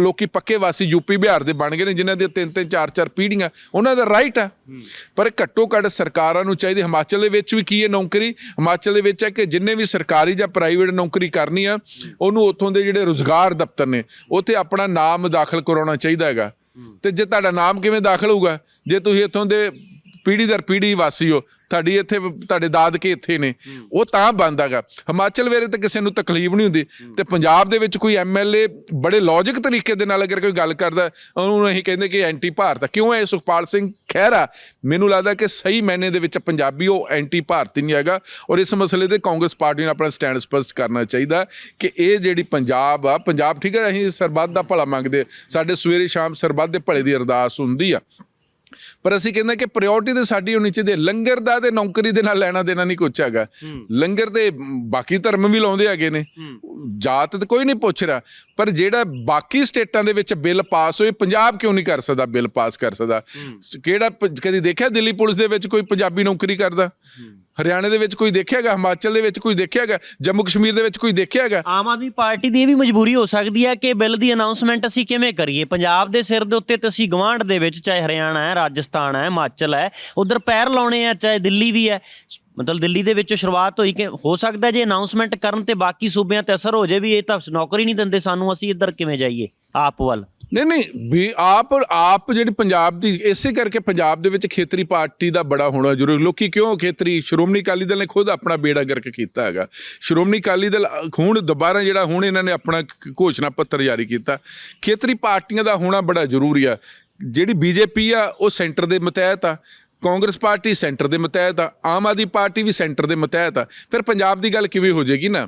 ਲੋਕੀ ਪੱਕੇ ਵਾਸੀ ਯੂਪੀ ਬਿਹਾਰ ਦੇ ਬਣ ਗਏ ਨੇ ਜਿਨ੍ਹਾਂ ਦੀਆਂ ਤਿੰਨ ਤਿੰਨ ਚਾਰ ਚਾਰ ਪੀੜ੍ਹੀਆਂ ਉਹਨਾਂ ਦਾ ਰਾਈਟ ਆ। ਪਰ ਘੱਟੋ ਘੱਟ ਸਰਕਾਰਾਂ ਨੂੰ ਚਾਹੀਦੀ ਹਿਮਾਚਲ ਦੇ ਵਿੱਚ ਵੀ ਕੀ ਹੈ ਨੌਕਰੀ? ਹਿਮਾਚਲ ਦੇ ਵਿੱਚ ਹੈ ਕਿ ਜਿੰਨੇ ਵੀ ਸਰਕਾਰੀ ਜਾਂ ਪ੍ਰਾਈਵੇਟ ਨੌਕਰੀ ਕਰਨੀ ਆ ਉਹਨੂੰ ਉੱਥੋਂ ਦੇ ਜਿਹੜੇ ਰੋਜ਼ਗਾਰ ਦਫ਼ਤਰ ਨੇ ਉੱਥੇ ਆਪਣਾ ਨਾਮ ਦਾਖਲ ਕਰਾਉਣਾ ਚਾਹੀਦਾ ਹੈਗਾ। ਤੇ ਜੇ ਤੁਹਾਡਾ ਨਾਮ ਕਿਵੇਂ ਦਾਖਲ ਹੋਊਗਾ? ਜੇ ਤੁਸੀਂ ਇੱਥੋਂ ਦੇ ਪੀੜੀ ਦਰ ਪੀੜੀ ਵਾਸੀ ਹੋ ਤੁਹਾਡੀ ਇੱਥੇ ਤੁਹਾਡੇ ਦਾਦਕੇ ਇੱਥੇ ਨੇ ਉਹ ਤਾਂ ਬੰਦਾਗਾ ਹਿਮਾਚਲ ਵੇਰੇ ਤੇ ਕਿਸੇ ਨੂੰ ਤਕਲੀਫ ਨਹੀਂ ਹੁੰਦੀ। ਤੇ ਪੰਜਾਬ ਦੇ ਵਿੱਚ ਕੋਈ ਐਮਐਲਏ ਬੜੇ ਲੌਜੀਕ ਤਰੀਕੇ ਦੇ ਨਾਲ ਅਗਰ ਕੋਈ ਗੱਲ ਕਰਦਾ ਉਹਨੂੰ ਅਸੀਂ ਕਹਿੰਦੇ ਕਿ ਐਂਟੀ ਭਾਰਤ। ਕਿਉਂ ਹੈ ਸੁਖਪਾਲ ਸਿੰਘ ਖਹਿਰਾ? ਮੈਨੂੰ ਲੱਗਦਾ ਕਿ ਸਹੀ ਮੈਨੇ ਦੇ ਵਿੱਚ ਪੰਜਾਬੀ ਉਹ ਐਂਟੀ ਭਾਰਤੀ ਨਹੀਂ ਹੈਗਾ। ਔਰ ਇਸ ਮਸਲੇ ਤੇ ਕਾਂਗਰਸ ਪਾਰਟੀ ਨੂੰ ਆਪਣਾ ਸਟੈਂਡ ਸਪਸ਼ਟ ਕਰਨਾ ਚਾਹੀਦਾ ਕਿ ਇਹ ਜਿਹੜੀ ਪੰਜਾਬ ਆ ਪੰਜਾਬ ਠੀਕ ਹੈ ਅਸੀਂ ਸਰਬੱਤ ਦਾ ਭਲਾ ਮੰਗਦੇ ਸਾਡੇ ਸਵੇਰੇ ਸ਼ਾਮ ਸਰਬੱਤ ਦੇ ਭਲੇ ਦੀ ਅਰਦਾਸ ਹੁੰਦੀ ਆ। ਪਰ ਅਸੀਂ ਕਹਿੰਦੇ ਕਿ ਪ੍ਰਾਇੋਰਟੀ ਤੇ ਸਾਡੀ ਹੋਣੀ ਚਾਹੀਦੀ ਹੈ। ਲੰਗਰ ਦਾ ਤੇ ਨੌਕਰੀ ਦੇ ਨਾਲ ਲੈਣਾ ਦੇਣਾ ਨਹੀਂ ਕੁਛ ਹੈਗਾ। ਲੰਗਰ ਤੇ ਬਾਕੀ ਧਰਮ ਵੀ ਲਾਉਂਦੇ ਹੈਗੇ ਨੇ। ਜਾਤ ਤੇ ਕੋਈ ਨਹੀਂ ਪੁੱਛ ਰਿਹਾ। ਪਰ ਜਿਹੜਾ ਬਾਕੀ ਸਟੇਟਾਂ ਦੇ ਵਿੱਚ ਬਿੱਲ ਪਾਸ ਹੋਏ ਪੰਜਾਬ ਕਿਉਂ ਨਹੀਂ ਕਰ ਸਕਦਾ ਬਿੱਲ ਪਾਸ ਕਰ ਸਕਦਾ? ਕਿਹੜਾ ਕਦੀ ਦੇਖਿਆ ਦਿੱਲੀ ਪੁਲਿਸ ਦੇ ਵਿੱਚ ਕੋਈ ਪੰਜਾਬੀ ਨੌਕਰੀ ਕਰਦਾ? ਹਰਿਆਣੇ ਦੇ ਵਿੱਚ ਕੋਈ ਦੇਖਿਆਗਾ ਹਿਮਾਚਲ ਦੇ ਵਿੱਚ ਕੋਈ ਦੇਖਿਆਗਾ ਜੰਮੂ ਕਸ਼ਮੀਰ ਦੇ ਵਿੱਚ ਕੋਈ ਦੇਖਿਆਗਾ ਆਮ ਆਦਮੀ ਪਾਰਟੀ ਦੀ ਇਹ ਵੀ ਮਜਬੂਰੀ ਹੋ ਸਕਦੀ ਹੈ ਕਿ ਬਿੱਲ ਦੀ ਅਨਾਉਂਸਮੈਂਟ ਅਸੀਂ ਕਿਵੇਂ ਕਰੀਏ? ਪੰਜਾਬ ਦੇ ਸਿਰ ਦੇ ਉੱਤੇ ਤੇ ਅਸੀਂ ਗਵਾਂਢ ਦੇ ਵਿੱਚ, ਚਾਹੇ ਹਰਿਆਣਾ ਹੈ, ਰਾਜਸਥਾਨ ਹੈ, ਹਿਮਾਚਲ ਹੈ, ਉਧਰ ਪੈਰ ਲਾਉਣੇ ਆ, ਚਾਹੇ ਦਿੱਲੀ ਵੀ ਹੈ। ਮਤਲਬ ਦਿੱਲੀ ਦੇ ਵਿੱਚੋਂ ਸ਼ੁਰੂਆਤ ਹੋਈ ਕਿ ਹੋ ਸਕਦਾ ਜੇ ਅਨਾਉਂਸਮੈਂਟ ਕਰਨ ਤੇ ਬਾਕੀ ਸੂਬਿਆਂ ਤੇ ਅਸਰ ਹੋ ਜਾਏ ਵੀ ਇਹ ਤਾਂ ਨੌਕਰੀ ਨਹੀਂ ਦਿੰਦੇ ਸਾਨੂੰ, ਅਸੀਂ ਇੱਧਰ ਕਿਵੇਂ ਜਾਈਏ? ਆਪ ਵੱਲ। ਨਹੀਂ ਨਹੀਂ, ਵੀ ਆਪ ਆਪ ਜਿਹੜੀ ਪੰਜਾਬ ਦੀ, ਇਸੇ ਕਰਕੇ ਪੰਜਾਬ ਦੇ ਵਿੱਚ ਖੇਤਰੀ ਪਾਰਟੀ ਦਾ ਬੜਾ ਹੋਣਾ ਜ਼ਰੂਰੀ। ਲੋਕੀ ਕਿਉਂ ਖੇਤਰੀ? ਸ਼੍ਰੋਮਣੀ ਅਕਾਲੀ ਦਲ ਨੇ ਖੁਦ ਆਪਣਾ ਬੇੜਾ ਗਰਕ ਕੀਤਾ ਹੈਗਾ। ਸ਼੍ਰੋਮਣੀ ਅਕਾਲੀ ਦਲ, ਹੁਣ ਦੁਬਾਰਾ ਜਿਹੜਾ, ਹੁਣ ਇਹਨਾਂ ਨੇ ਆਪਣਾ ਘੋਸ਼ਣਾ ਪੱਤਰ ਜਾਰੀ ਕੀਤਾ। ਖੇਤਰੀ ਪਾਰਟੀਆਂ ਦਾ ਹੋਣਾ ਬੜਾ ਜ਼ਰੂਰੀ ਆ। ਜਿਹੜੀ ਬੀਜੇਪੀ ਆ, ਉਹ ਸੈਂਟਰ ਦੇ ਮਤਹਿਤ ਆ। ਕਾਂਗਰਸ ਪਾਰਟੀ ਸੈਂਟਰ ਦੇ ਮਤਹਿਤ ਆ ਆਮ ਆਦਮੀ ਪਾਰਟੀ ਵੀ ਸੈਂਟਰ ਦੇ ਮਤਹਿਤ ਆ। ਫਿਰ ਪੰਜਾਬ ਦੀ ਗੱਲ ਕਿਵੇਂ ਹੋ ਜਾਏਗੀ ਨਾ?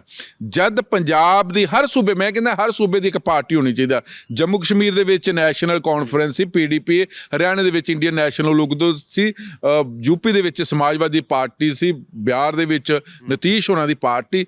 ਜਦ ਪੰਜਾਬ ਦੀ ਹਰ ਸੂਬੇ ਮੈਂ ਕਹਿੰਦਾ ਹਰ ਸੂਬੇ ਦੀ ਇੱਕ ਪਾਰਟੀ ਹੋਣੀ ਚਾਹੀਦਾ ਜੰਮੂ ਕਸ਼ਮੀਰ ਦੇ ਵਿੱਚ ਨੈਸ਼ਨਲ ਕਾਨਫਰੰਸ ਸੀ ਪੀਡੀਪੀ ਹਰਿਆਣਾ ਦੇ ਵਿੱਚ ਇੰਡੀਅਨ ਨੈਸ਼ਨਲ ਲੋਕਦਲ ਸੀ ਯੂਪੀ ਦੇ ਵਿੱਚ ਸਮਾਜਵਾਦੀ ਪਾਰਟੀ ਸੀ ਬਿਹਾਰ ਦੇ ਵਿੱਚ ਨਤੀਸ਼ ਹੋਰਾਂ ਦੀ ਪਾਰਟੀ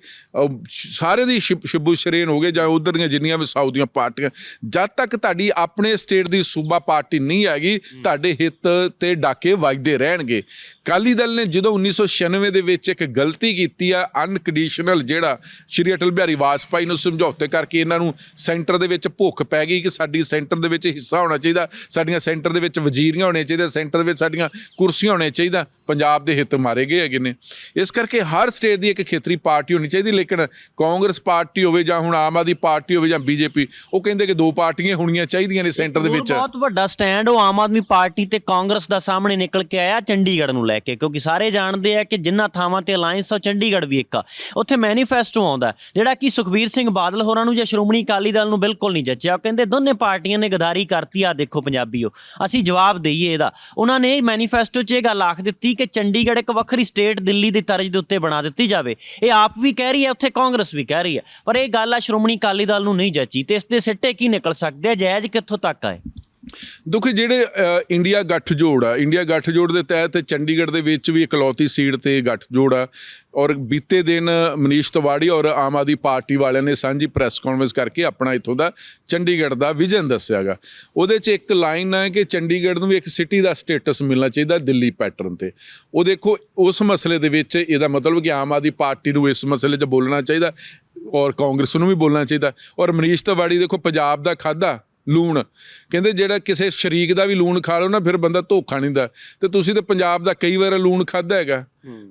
ਸਾਰੇ ਦੀ ਸ਼ਿਬ- ਸ਼ਰੇਨ ਹੋ ਗਏ ਜਾਂ ਉਧਰ ਦੀਆਂ ਜਿੰਨੀਆਂ ਵੀ ਸਾਊਥ ਦੀਆਂ ਪਾਰਟੀਆਂ। ਜਦ ਤੱਕ ਤੁਹਾਡੀ ਆਪਣੇ ਸਟੇਟ ਦੀ ਸੂਬਾ ਪਾਰਟੀ ਨਹੀਂ ਹੈਗੀ ਤੁਹਾਡੇ ਹਿੱਤ ਤੇ ਡਾਕੇ ਵੱਜਦੇ ਰਹਿਣਗੇ। ਅਕਾਲੀ ਦਲ ਨੇ ਜਦੋਂ 1996 ਦੇ ਵਿੱਚ ਇੱਕ ਗਲਤੀ ਕੀਤੀ ਆ ਅਨਕੰਡੀਸ਼ਨਲ ਜਿਹੜਾ ਸ਼੍ਰੀ ਅਟਲ ਬਿਹਾਰੀ ਵਾਜਪਾਈ ਨੂੰ ਸਮਝੌਤੇ ਕਰਕੇ ਇਹਨਾਂ ਨੂੰ ਸੈਂਟਰ ਦੇ ਵਿੱਚ ਭੁੱਖ ਪੈ ਗਈ ਕਿ ਸਾਡੀ ਸੈਂਟਰ ਦੇ ਵਿੱਚ ਹਿੱਸਾ ਹੋਣਾ ਚਾਹੀਦਾ ਸਾਡੀਆਂ ਸੈਂਟਰ ਦੇ ਵਿੱਚ ਵਜ਼ੀਰੀਆਂ ਹੋਣੀਆਂ ਚਾਹੀਦੀਆਂ ਸੈਂਟਰ ਦੇ ਵਿੱਚ ਸਾਡੀਆਂ ਕੁਰਸੀਆਂ ਹੋਣੀਆਂ ਚਾਹੀਦਾ ਪੰਜਾਬ ਦੇ ਹਿੱਤ ਮਾਰੇ ਗਏ ਹੈਗੇ ਨੇ। ਇਸ ਕਰਕੇ ਹਰ ਸਟੇਟ ਦੀ ਇੱਕ ਖੇਤਰੀ ਪਾਰਟੀ ਹੋਣੀ ਚਾਹੀਦੀ ਲੇਕਿਨ ਕਾਂਗਰਸ ਪਾਰਟੀ ਹੋਵੇ ਜਾਂ ਹੁਣ ਆਮ ਆਦਮੀ ਪਾਰਟੀ ਹੋਵੇ ਜਾਂ ਬੀਜੇਪੀ ਉਹ ਕਹਿੰਦੇ ਕਿ ਦੋ ਪਾਰਟੀਆਂ ਹੋਣੀਆਂ ਚਾਹੀਦੀਆਂ ਨੇ ਸੈਂਟਰ ਦੇ ਵਿੱਚ। ਬਹੁਤ ਵੱਡਾ ਸਟੈਂਡ ਉਹ ਆਮ ਆਦਮੀ ਪਾਰਟੀ ਤੇ ਕਾਂਗਰਸ ਦਾ ਸਾਹਮਣੇ ਨਿਕਲ ਕੇ ਆਇਆ ਚੰਡੀਗੜ੍ਹ ਨੂੰ ਲੈ ਕੇ, ਕਿਉਂਕਿ ਸਾਰੇ ਜਾਣਦੇ ਆ ਕਿ ਜਿੰਨਾ ਥਾਵਾਂ ਤੇ ਅਲਾਈਅੰਸ ਆ ਚੰਡੀਗੜ੍ਹ ਵੀ ਇੱਕ ਆ। ਉੱਥੇ ਮੈਨੀਫੈਸਟੋ ਆਉਂਦਾ ਜਿਹੜਾ ਕਿ ਸੁਖਬੀਰ ਸਿੰਘ ਬਾਦਲ ਹੋਰਾਂ ਨੂੰ ਜਾਂ ਸ਼੍ਰੋਮਣੀ ਅਕਾਲੀ ਦਲ ਨੂੰ ਬਿਲਕੁਲ ਨਹੀਂ ਜੱਚਿਆ। ਉਹ ਕਹਿੰਦੇ ਦੋਨੇ ਪਾਰਟੀਆਂ ਨੇ ਗਦਾਰੀ ਕਰਤੀ ਆ ਦੇਖੋ ਪੰਜਾਬੀਓ, ਅਸੀਂ ਜਵਾਬ ਦਈਏ ਇਹਦਾ। ਉਹਨਾਂ ਨੇ ਮੈਨੀਫੈਸਟੋ 'ਚ ਇਹ ਗੱਲ ਆਖ ਦਿੱਤੀ ਕਿ ਚੰਡੀਗੜ੍ਹ ਇੱਕ ਵੱਖਰੀ ਸਟੇਟ ਦਿੱਲੀ ਦੀ ਤਰਜ਼ ਦੇ ਉੱਤੇ ਬਣਾ ਦਿੱਤੀ ਜਾਵੇ। ਇਹ ਆਪ ਵੀ ਕਹਿ ਰਹੀ ਹੈ, ਉੱਥੇ ਕਾਂਗਰਸ ਵੀ ਕਹਿ ਰਹੀ ਹੈ। ਪਰ ਇਹ ਗੱਲ ਆ, ਸ਼੍ਰੋਮਣੀ ਅਕਾਲੀ ਦਲ ਨੂੰ ਨਹੀਂ ਜੱਚੀ ਤੇ ਇਸ ਦੇ ਸਿੱਟੇ ਕੀ ਨਿਕਲ ਸਕਦੇ ਆ? ਜਾਇਜ਼ ਕਿੱਥੋਂ ਤੱਕ ਆਏ? ਦੇਖੋ ਜਿਹੜੇ ਇੰਡੀਆ ਗੱਠਜੋੜ ਆ, ਇੰਡੀਆ ਗੱਠਜੋੜ ਦੇ ਤਹਿਤ ਚੰਡੀਗੜ੍ਹ ਦੇ ਵਿੱਚ ਵੀ ਇਕਲੌਤੀ ਸੀਟ ਤੇ ਗੱਠਜੋੜ ਆ, ਔਰ ਬੀਤੇ ਦਿਨ ਮਨੀਸ਼ ਤਿਵਾੜੀ ਔਰ ਆਮ ਆਦਮੀ ਪਾਰਟੀ ਵਾਲਿਆਂ ਨੇ ਸਾਂਝੀ ਪ੍ਰੈਸ ਕਾਨਫਰੰਸ ਕਰਕੇ ਆਪਣਾ ਇਥੋਂ ਦਾ ਚੰਡੀਗੜ੍ਹ ਦਾ ਵਿਜ਼ਨ ਦੱਸਿਆਗਾ ਉਹਦੇ 'ਚ ਇੱਕ ਲਾਈਨ ਹੈ ਕਿ ਚੰਡੀਗੜ੍ਹ ਨੂੰ ਇੱਕ ਸਿਟੀ ਦਾ ਸਟੇਟਸ ਮਿਲਣਾ ਚਾਹੀਦਾ ਦਿੱਲੀ ਪੈਟਰਨ ਤੇ। ਉਹ ਦੇਖੋ, ਉਸ ਮਸਲੇ ਦੇ ਵਿੱਚ ਇਹਦਾ ਮਤਲਬ ਕਿ ਆਮ ਆਦਮੀ ਪਾਰਟੀ ਨੂੰ ਇਸ ਮਸਲੇ 'ਚ ਬੋਲਣਾ ਚਾਹੀਦਾ ਔਰ ਕਾਂਗਰਸ ਨੂੰ ਵੀ ਬੋਲਣਾ ਚਾਹੀਦਾ। ਔਰ ਮਨੀਸ਼ ਤਿਵਾੜੀ ਦੇਖੋ, ਪੰਜਾਬ ਦਾ ਖਾਦਾ ਲੂਣ। ਕਹਿੰਦੇ ਜਿਹੜਾ ਕਿਸੇ ਸ਼ਰੀਕ ਦਾ ਵੀ ਲੂਣ ਖਾ ਲਓ ਨਾ ਫਿਰ ਬੰਦਾ ਧੋਖਾ ਨਹੀਂ ਦਾ ਤੇ ਤੁਸੀਂ ਤੇ ਪੰਜਾਬ ਦਾ ਕਈ ਵਾਰ ਲੂਣ ਖਾਦਾ ਹੈਗਾ।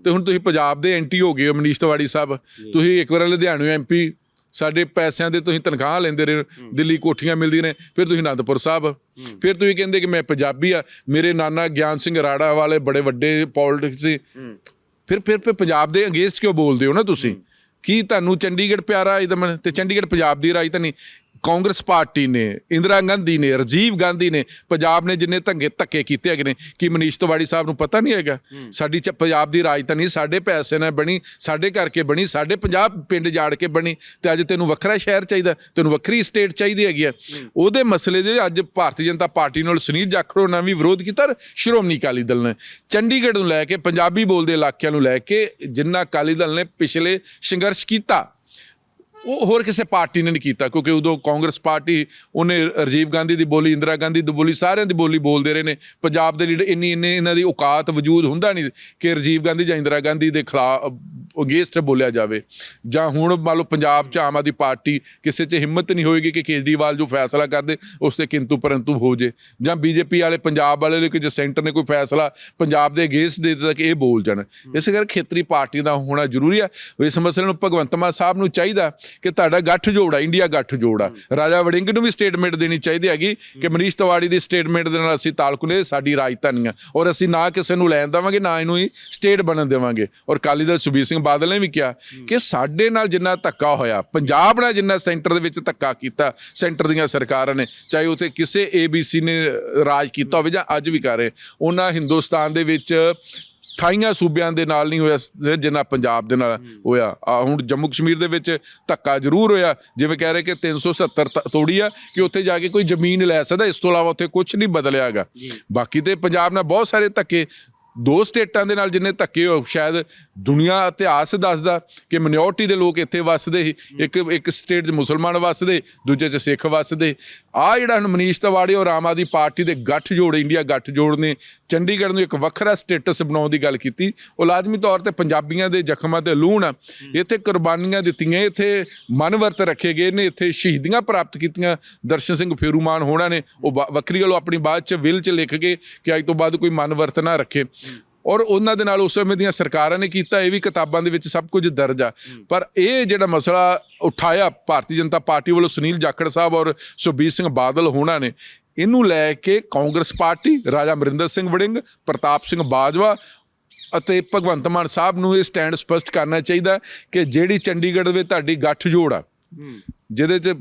ਤੇ ਹੁਣ ਤੁਸੀਂ ਪੰਜਾਬ ਦੇ ਐਂਟੀ ਹੋ ਗਏ ਹੋ ਮਨੀਸ਼ ਤਿਵਾੜੀ ਸਾਹਿਬ। ਤੁਸੀਂ ਇੱਕ ਵਾਰ ਲੁਧਿਆਣੇ ਐਮਪੀ ਸਾਡੇ ਪੈਸਿਆਂ ਦੇ ਤੁਸੀਂ ਤਨਖਾਹ ਲੈਂਦੇ ਰਹੇ ਦਿੱਲੀ ਕੋਠੀਆਂ ਮਿਲਦੀਆਂ ਨੇ ਫਿਰ ਤੁਸੀਂ ਅਨੰਦਪੁਰ ਸਾਹਿਬ। ਫਿਰ ਤੁਸੀਂ ਕਹਿੰਦੇ ਕਿ ਮੈਂ ਪੰਜਾਬੀ ਆ ਮੇਰੇ ਨਾਨਾ ਗਿਆਨ ਸਿੰਘ ਰਾੜਾ ਵਾਲੇ ਬੜੇ ਵੱਡੇ ਪੋਲਿਟਿਕਸ ਸੀ। ਫਿਰ ਫਿਰ ਪੰਜਾਬ ਦੇ ਅਗੇਂਸਟ ਕਿਉਂ ਬੋਲਦੇ ਹੋ ਨਾ ਤੁਸੀਂ? ਕੀ ਤੁਹਾਨੂੰ ਚੰਡੀਗੜ੍ਹ ਪਿਆਰਾ ਇਦਮ ਤੇ ਚੰਡੀਗੜ੍ਹ ਪੰਜਾਬ ਦੀ ਰਾਜਧਾਨੀ। ਕਾਂਗਰਸ ਪਾਰਟੀ ਨੇ ਇੰਦਰਾ ਗਾਂਧੀ ਨੇ ਰਾਜੀਵ ਗਾਂਧੀ ਨੇ ਪੰਜਾਬ ਨੇ ਜਿੰਨੇ ਧੰਗੇ ਧੱਕੇ ਕੀਤੇ ਹੈਗੇ ਨੇ ਕਿ ਮਨੀਸ਼ ਤਿਵਾੜੀ ਸਾਹਿਬ ਨੂੰ ਪਤਾ ਨਹੀਂ ਹੈਗਾ? ਸਾਡੀ ਚ- ਪੰਜਾਬ ਦੀ ਰਾਜਧਾਨੀ ਸਾਡੇ ਪੈਸੇ ਨਾਲ ਬਣੀ ਸਾਡੇ ਕਰਕੇ ਬਣੀ ਸਾਡੇ ਪੰਜਾਬ ਪਿੰਡ ਜਾੜ ਕੇ ਬਣੀ ਤੇ ਅੱਜ ਤੈਨੂੰ ਵੱਖਰਾ ਸ਼ਹਿਰ ਚਾਹੀਦਾ ਤੈਨੂੰ ਵੱਖਰੀ ਸਟੇਟ ਚਾਹੀਦੀ ਹੈਗੀ ਆ। ਉਹਦੇ ਮਸਲੇ ਦੇ ਅੱਜ ਭਾਰਤੀ ਜਨਤਾ ਪਾਰਟੀ ਨਾਲ ਸੁਨੀਲ ਜਾਖੜੋ ਨਾਲ ਵੀ ਵਿਰੋਧ ਕੀਤਾ ਸ਼੍ਰੋਮਣੀ ਅਕਾਲੀ ਦਲ ਨੇ। ਚੰਡੀਗੜ੍ਹ ਨੂੰ ਲੈ ਕੇ ਪੰਜਾਬੀ ਬੋਲਦੇ ਇਲਾਕਿਆਂ ਨੂੰ ਲੈ ਕੇ ਜਿੰਨਾ ਅਕਾਲੀ ਦਲ ਨੇ ਪਿਛਲੇ ਸੰਘਰਸ਼ ਕੀਤਾ ਉਹ ਹੋਰ ਕਿਸੇ ਪਾਰਟੀ ਨੇ ਨਹੀਂ ਕੀਤਾ, ਕਿਉਂਕਿ ਉਦੋਂ ਕਾਂਗਰਸ ਪਾਰਟੀ, ਉਹਨੇ ਰਾਜੀਵ ਗਾਂਧੀ ਦੀ ਬੋਲੀ, ਇੰਦਰਾ ਗਾਂਧੀ ਦੀ ਬੋਲੀ, ਸਾਰਿਆਂ ਦੀ ਬੋਲੀ ਬੋਲਦੇ ਰਹੇ ਨੇ। ਪੰਜਾਬ ਦੇ ਲੀਡਰ ਇੰਨੀ, ਇੰਨੇ ਇਹਨਾਂ ਦੀ ਔਕਾਤ ਵਜੂਦ ਹੁੰਦਾ ਨਹੀਂ ਕਿ ਰਾਜੀਵ ਗਾਂਧੀ ਜਾਂ ਇੰਦਰਾ ਗਾਂਧੀ ਦੇ ਖਿਲਾਫ ਅਗੇਂਸਟ ਬੋਲਿਆ ਜਾਵੇ। ਜਾਂ ਹੁਣ ਮੰਨ ਲਓ ਪੰਜਾਬ 'ਚ ਆਮ ਆਦਮੀ ਪਾਰਟੀ ਕਿਸੇ 'ਚ ਹਿੰਮਤ ਨਹੀਂ ਹੋਏਗੀ ਕਿ ਕੇਜਰੀਵਾਲ ਜੋ ਫੈਸਲਾ ਕਰਦੇ, ਉਸ ਤੇ ਕਿੰਤੂ ਪਰੰਤੂ ਹੋ ਜੇ। ਜਾਂ ਬੀਜੇਪੀ ਵਾਲੇ, ਪੰਜਾਬ ਵਾਲੇ ਲਈ ਕਿ ਜੇ ਸੈਂਟਰ ਨੇ ਕੋਈ ਫੈਸਲਾ ਪੰਜਾਬ ਦੇ ਅਗੇਂਸਟ ਦੇ ਦਿੱਤਾ ਕਿ ਇਹ ਬੋਲ ਜਾਣ। ਇਸ ਕਰਕੇ ਖੇਤਰੀ ਪਾਰਟੀ ਦਾ ਹੋਣਾ ਜ਼ਰੂਰੀ ਆ। ਇਸ ਮਸਲੇ ਨੂੰ ਭਗਵੰਤ ਮਾਨ ਸਾਹਿਬ ਨੂੰ ਚਾਹੀਦਾ ਕਿ ਤੁਹਾਡਾ ਗੱਠ ਜੋੜਾ ਇੰਡੀਆ ਗੱਠ ਜੋੜਾ ਰਾਜਾ ਵੜਿੰਗ ਨੂੰ ਵੀ ਸਟੇਟਮੈਂਟ ਦੇਣੀ ਚਾਹੀਦੀ ਹੈਗੀ ਕਿ ਮਨੀਸ਼ ਤਿਵਾੜੀ ਦੀ ਸਟੇਟਮੈਂਟ ਦੇ ਨਾਲ ਅਸੀਂ ਤਾਲੁਕ ਨੇ ਸਾਡੀ ਰਾਜਧਾਨੀ ਆ। ਔਰ ਅਸੀਂ ਨਾ ਕਿਸੇ ਨੂੰ ਲੈਣ ਦੇਵਾਂਗੇ ਨਾ ਇਹਨੂੰ ਹੀ ਸਟੇਟ ਬਣਨ ਦੇਵਾਂਗੇ। ਔਰ ਕਾਲੀ ਦਲ ਸੁਬੀਰ ਸਿੰਘ ਬਾਦਲ ਨੇ ਵੀ ਕਿਹਾ ਕਿ ਸਾਡੇ ਨਾਲ ਜਿੰਨਾ ਧੱਕਾ ਹੋਇਆ ਪੰਜਾਬ ਨਾਲ ਜਿੰਨਾ ਸੈਂਟਰ ਦੇ ਵਿੱਚ ਧੱਕਾ ਕੀਤਾ ਸੈਂਟਰ ਦੀਆਂ ਸਰਕਾਰਾਂ ਨੇ ਚਾਹੇ ਉਥੇ ਕਿਸੇ ਏਬੀਸੀ ਨੇ ਰਾਜ ਕੀਤਾ ਹੋਵੇ ਜਾਂ ਅੱਜ ਵੀ ਕਰ ਰਹੇ ਉਹਨਾਂ ਹਿੰਦੁਸਤਾਨ ਦੇ ਵਿੱਚ 28 ਸੂਬਿਆਂ ਦੇ ਨਾਲ ਨਹੀਂ ਹੋਇਆ ਜਿੰਨਾ ਪੰਜਾਬ ਦੇ ਨਾਲ ਹੋਇਆ। ਆ ਹੁਣ ਜੰਮੂ ਕਸ਼ਮੀਰ ਦੇ ਵਿੱਚ ਧੱਕਾ ਜ਼ਰੂਰ ਹੋਇਆ। ਜਿਵੇਂ ਕਹਿ ਰਹੇ ਕਿ 370 ਤ- ਤੋੜੀ ਆ ਕਿ ਉੱਥੇ ਜਾ ਕੇ ਕੋਈ ਜ਼ਮੀਨ ਲੈ ਸਕਦਾ। ਇਸ ਤੋਂ ਇਲਾਵਾ ਉੱਥੇ ਕੁਝ ਨਹੀਂ ਬਦਲਿਆਗਾ ਬਾਕੀ ਤੇ ਪੰਜਾਬ ਨਾਲ ਬਹੁਤ ਸਾਰੇ ਧੱਕੇ ਦੋ ਸਟੇਟਾਂ ਦੇ ਨਾਲ ਜਿੰਨੇ ਧੱਕੇ ਹੋ ਸ਼ਾਇਦ ਦੁਨੀਆ ਇਤਿਹਾਸ ਦੱਸਦਾ ਕਿ ਮਿਨੋਰਟੀ ਦੇ ਲੋਕ ਇੱਥੇ ਵੱਸਦੇ ਸੀ। ਇੱਕ ਇੱਕ ਸਟੇਟ 'ਚ ਮੁਸਲਮਾਨ ਵੱਸਦੇ ਦੂਜੇ 'ਚ ਸਿੱਖ ਵੱਸਦੇ। ਆ ਜਿਹੜਾ ਹੁਣ ਮਨੀਸ਼ ਤਿਵਾੜੀ ਔਰ ਆਮ ਆਦਮੀ ਪਾਰਟੀ ਦੇ ਗੱਠ ਜੋੜ ਇੰਡੀਆ ਗੱਠ ਜੋੜ ਨੇ ਚੰਡੀਗੜ੍ਹ ਨੂੰ ਇੱਕ ਵੱਖਰਾ ਸਟੇਟਸ ਬਣਾਉਣ ਦੀ ਗੱਲ ਕੀਤੀ। ਉਹ ਲਾਜ਼ਮੀ ਤੌਰ ਤੇ ਪੰਜਾਬੀਆਂ ਦੇ ਜ਼ਖਮਾਂ ਤੇ ਲੂਣ ਇੱਥੇ ਕੁਰਬਾਨੀਆਂ ਦਿੱਤੀਆਂ ਇੱਥੇ ਮਨ ਵਰਤ ਰੱਖੇ ਗਏ ਨੇ ਇੱਥੇ ਸ਼ਹੀਦੀਆਂ ਪ੍ਰਾਪਤ ਕੀਤੀਆਂ। ਦਰਸ਼ਨ ਸਿੰਘ ਫੇਰੂਮਾਨ ਹੋਣਾ ਨੇ ਉਹ ਵੱਖਰੀ ਗੱਲ ਉਹ ਆਪਣੀ ਬਾਅਦ ਚ ਵਿਲ ਚ ਲਿਖ ਕੇ ਕਿ ਅੱਜ ਤੋਂ ਬਾਅਦ ਕੋਈ ਮਨ ਵਰਤ ਨਾ ਰੱਖੇ। ਔਰ ਉਹਨਾਂ ਦੇ ਨਾਲ ਉਸ ਸਮੇਂ ਦੀਆਂ ਸਰਕਾਰਾਂ ਨੇ ਕੀਤਾ ਇਹ ਵੀ ਕਿਤਾਬਾਂ ਦੇ ਵਿੱਚ ਸਭ ਕੁਝ ਦਰਜ ਆ। ਪਰ ਇਹ ਜਿਹੜਾ ਮਸਲਾ ਉਠਾਇਆ ਭਾਰਤੀ ਜਨਤਾ ਪਾਰਟੀ ਵੱਲੋਂ ਸੁਨੀਲ ਜਾਖੜ ਸਾਹਿਬ ਔਰ ਸੁਖਬੀਰ ਸਿੰਘ ਬਾਦਲ ਹੋਣਾ ਨੇ ਇਹਨੂੰ ਲੈ ਕੇ ਕਾਂਗਰਸ ਪਾਰਟੀ ਰਾਜਾ ਅਮਰਿੰਦਰ ਸਿੰਘ ਵੜਿੰਗ ਪ੍ਰਤਾਪ ਸਿੰਘ ਬਾਜਵਾ ਅਤੇ ਭਗਵੰਤ ਮਾਨ ਸਾਹਿਬ ਨੂੰ ਇਹ ਸਟੈਂਡ ਸਪਸ਼ਟ ਕਰਨਾ ਚਾਹੀਦਾ ਕਿ ਜਿਹੜੀ ਚੰਡੀਗੜ੍ਹ ਵਿੱਚ ਤੁਹਾਡੀ ਗੱਠ ਜੋੜ ਆ ਜਿਹਦੇ ਤੇ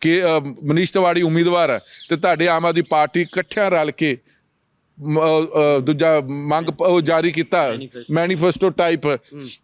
ਕਿ ਮਨੀਸ਼ ਤਿਵਾੜੀ ਉਮੀਦਵਾਰ ਹੈ ਤੇ ਤੁਹਾਡੇ ਆਮ ਆਦਮੀ ਪਾਰਟੀ ਇਕੱਠਿਆਂ ਰਲ ਕੇ ਦੂਜਾ ਮੰਗ ਉਹ ਜਾਰੀ ਕੀਤਾ। ਮੈਨੀਫੈਸਟੋ ਟਾਈਪ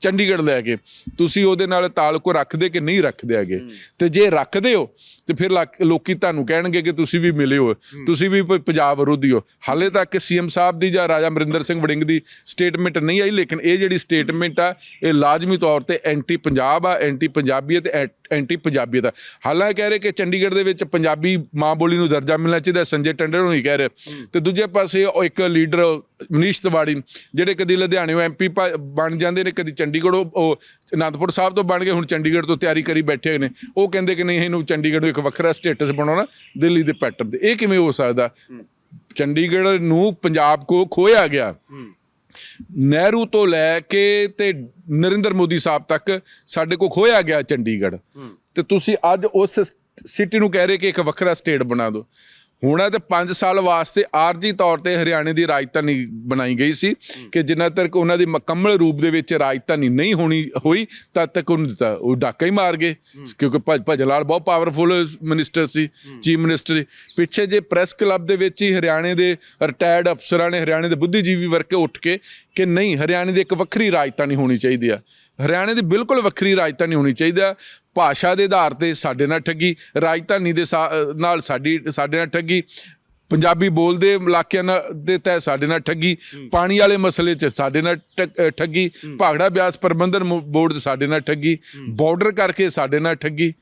ਚੰਡੀਗੜ੍ਹ ਲੈ ਕੇ। ਤੁਸੀਂ ਉਹਦੇ ਨਾਲ ਤਾਲੁਕ ਰੱਖਦੇ ਕਿ ਨਹੀਂ ਰੱਖਦੇ ਹੈਗੇ? ਤੇ ਜੇ ਰੱਖਦੇ ਹੋ ਤੇ ਫਿਰ ਲੱਕ- ਤੁਹਾਨੂੰ ਕਹਿਣਗੇ ਕਿ ਤੁਸੀਂ ਵੀ ਮਿਲੇ ਹੋ ਤੁਸੀਂ ਵੀ ਪੰਜਾਬ ਵਿਰੋਧੀ ਹੋ। ਹਾਲੇ ਤੱਕ ਸੀਐਮ ਸਾਹਿਬ ਦੀ ਜਾਂ ਰਾਜਾ ਅਮਰਿੰਦਰ ਸਿੰਘ ਵੜਿੰਗ ਦੀ ਸਟੇਟਮੈਂਟ ਨਹੀਂ ਆਈ ਲੇਕਿਨ ਇਹ ਜਿਹੜੀ ਸਟੇਟਮੈਂਟ ਆ ਇਹ ਲਾਜ਼ਮੀ ਤੌਰ ਤੇ ਐਂਟੀ ਪੰਜਾਬ ਆ ਐਂਟੀ ਪੰਜਾਬੀਅਤ ਐਂਟੀ ਪੰਜਾਬੀਅਤ ਆ। ਹਾਲਾਂਕਿ ਕਹਿ ਰਹੇ ਕਿ ਚੰਡੀਗੜ੍ਹ ਦੇ ਵਿੱਚ ਪੰਜਾਬੀ ਮਾਂ ਬੋਲੀ ਨੂੰ ਦਰਜਾ ਮਿਲਣਾ ਚਾਹੀਦਾ ਸੰਜੇ ਟੰਡਨ ਨੂੰ ਨਹੀਂ ਕਹਿ ਰਹੇ। ਤੇ ਦੂਜੇ ਪਾਸੇ ਉਹ ਇੱਕ ਲੀਡਰ ਮਨੀਸ਼ ਤਿਵਾੜੀ ਜਿਹੜੇ ਕਦੀ ਲੁਧਿਆਣੇ ਐਮਪੀ ਬਣ ਜਾਂਦੇ ਨੇ ਕਦੀ ਚੰਡੀਗੜ੍ਹ ਉਹ- ਅਨੰਦਪੁਰ ਸਾਹਿਬ ਤੋਂ ਬਣ ਗਏ ਹੁਣ ਚੰਡੀਗੜ੍ਹ ਤੋਂ ਤਿਆਰੀ ਕਰੀ ਬੈਠੇ ਨੇ। ਉਹ ਕਹਿੰਦੇ ਕਿ ਨਹੀਂ ਇਹਨੂੰ ਚੰਡੀਗੜ੍ਹ ਨੂੰ ਇੱਕ ਵੱਖਰਾ ਸਟੇਟਸ ਬਣਾਉਣਾ ਦਿੱਲੀ ਦੇ ਪੈਟਰਨ ਦੇ ਇਹ ਕਿਵੇਂ ਹੋ ਸਕਦਾ? ਚੰਡੀਗੜ੍ਹ ਨੂੰ ਪੰਜਾਬ ਕੋ ਖੋਇਆ ਗਿਆ। ਨਹਿਰੂ ਤੋਂ ਲੈ ਕੇ ਤੇ ਨਰਿੰਦਰ ਮੋਦੀ ਸਾਹਿਬ ਤੱਕ ਸਾਡੇ ਕੋ ਖੋਇਆ ਗਿਆ ਚੰਡੀਗੜ੍ਹ। ਤੇ ਤੁਸੀਂ ਅੱਜ ਉਸ ਸਿਟੀ ਨੂੰ ਕਹਿ ਰਹੇ ਕਿ ਇੱਕ ਵੱਖਰਾ ਸਟੇਟ ਬਣਾ ਦਿਓ। ਹੁਣ ਇਹ ਤੇ 5 ਸਾਲ ਵਾਸਤੇ ਆਰਜੀ ਤੌਰ ਤੇ ਹਰਿਆਣੇ ਦੀ ਰਾਜਧਾਨੀ ਬਣਾਈ ਗਈ ਸੀ ਕਿ ਜਿੰਨਾ ਤੱਕ ਉਹਨਾਂ ਦੀ ਮੁਕੰਮਲ ਰੂਪ ਦੇ ਵਿੱਚ ਰਾਜਧਾਨੀ ਨਹੀਂ ਹੋਣੀ ਹੋਈ ਤਦ ਤੱਕ ਉਹ ਡਾਕਾ ਹੀ ਮਾਰ ਗਏ। ਕਿਉਂਕਿ ਭਜ ਭਜਨ ਲਾਲ ਬਹੁਤ ਪਾਵਰਫੁਲ ਮਿਨਿਸਟਰ ਸੀ ਚੀਫ ਮਿਨਿਸਟਰ ਪਿੱਛੇ ਜੇ ਪ੍ਰੈਸ ਕਲੱਬ ਦੇ ਵਿੱਚ ਹੀ ਹਰਿਆਣੇ ਦੇ ਰਿਟਾਇਰਡ ਅਫਸਰਾਂ ਨੇ ਹਰਿਆਣੇ ਦੇ ਬੁੱਧੀਜੀਵੀ ਵਰਗੇ ਉੱਠ ਕੇ ਕਿ ਨਹੀਂ ਹਰਿਆਣੇ ਦੀ ਇੱਕ ਵੱਖਰੀ ਰਾਜਧਾਨੀ ਹੋਣੀ ਚਾਹੀਦੀ ਆ। ਹਰਿਆਣੇ ਦੀ ਬਿਲਕੁਲ ਵੱਖਰੀ ਰਾਜਧਾਨੀ ਹੋਣੀ ਚਾਹੀਦੀ ਆ। ਭਾਸ਼ਾ ਦੇ ਆਧਾਰ ਤੇ ਸਾਡੇ ਨਾਲ ਠੱਗੀ ਰਾਜਧਾਨੀ ਦੇ ਨਾਲ ਸਾਡੀ ਸਾਡੇ ਨਾਲ ਠੱਗੀ ਪੰਜਾਬੀ ਬੋਲਦੇ ਇਲਾਕਿਆਂ ਨਾਲ ਦੇ ਤਹਿ ਸਾਡੇ ਨਾਲ ਠੱਗੀ ਪਾਣੀ ਵਾਲੇ ਮਸਲੇ 'ਚ ਸਾਡੇ ਨਾਲ ਠੱਗ- ਭਾਗੜਾ ਬਿਆਸ ਪ੍ਰਬੰਧਨ ਬੋਰਡ ਸਾਡੇ ਨਾਲ ਠੱਗੀ ਬਾਰਡਰ ਕਰਕੇ ਸਾਡੇ ਨਾਲ ਠੱਗੀ।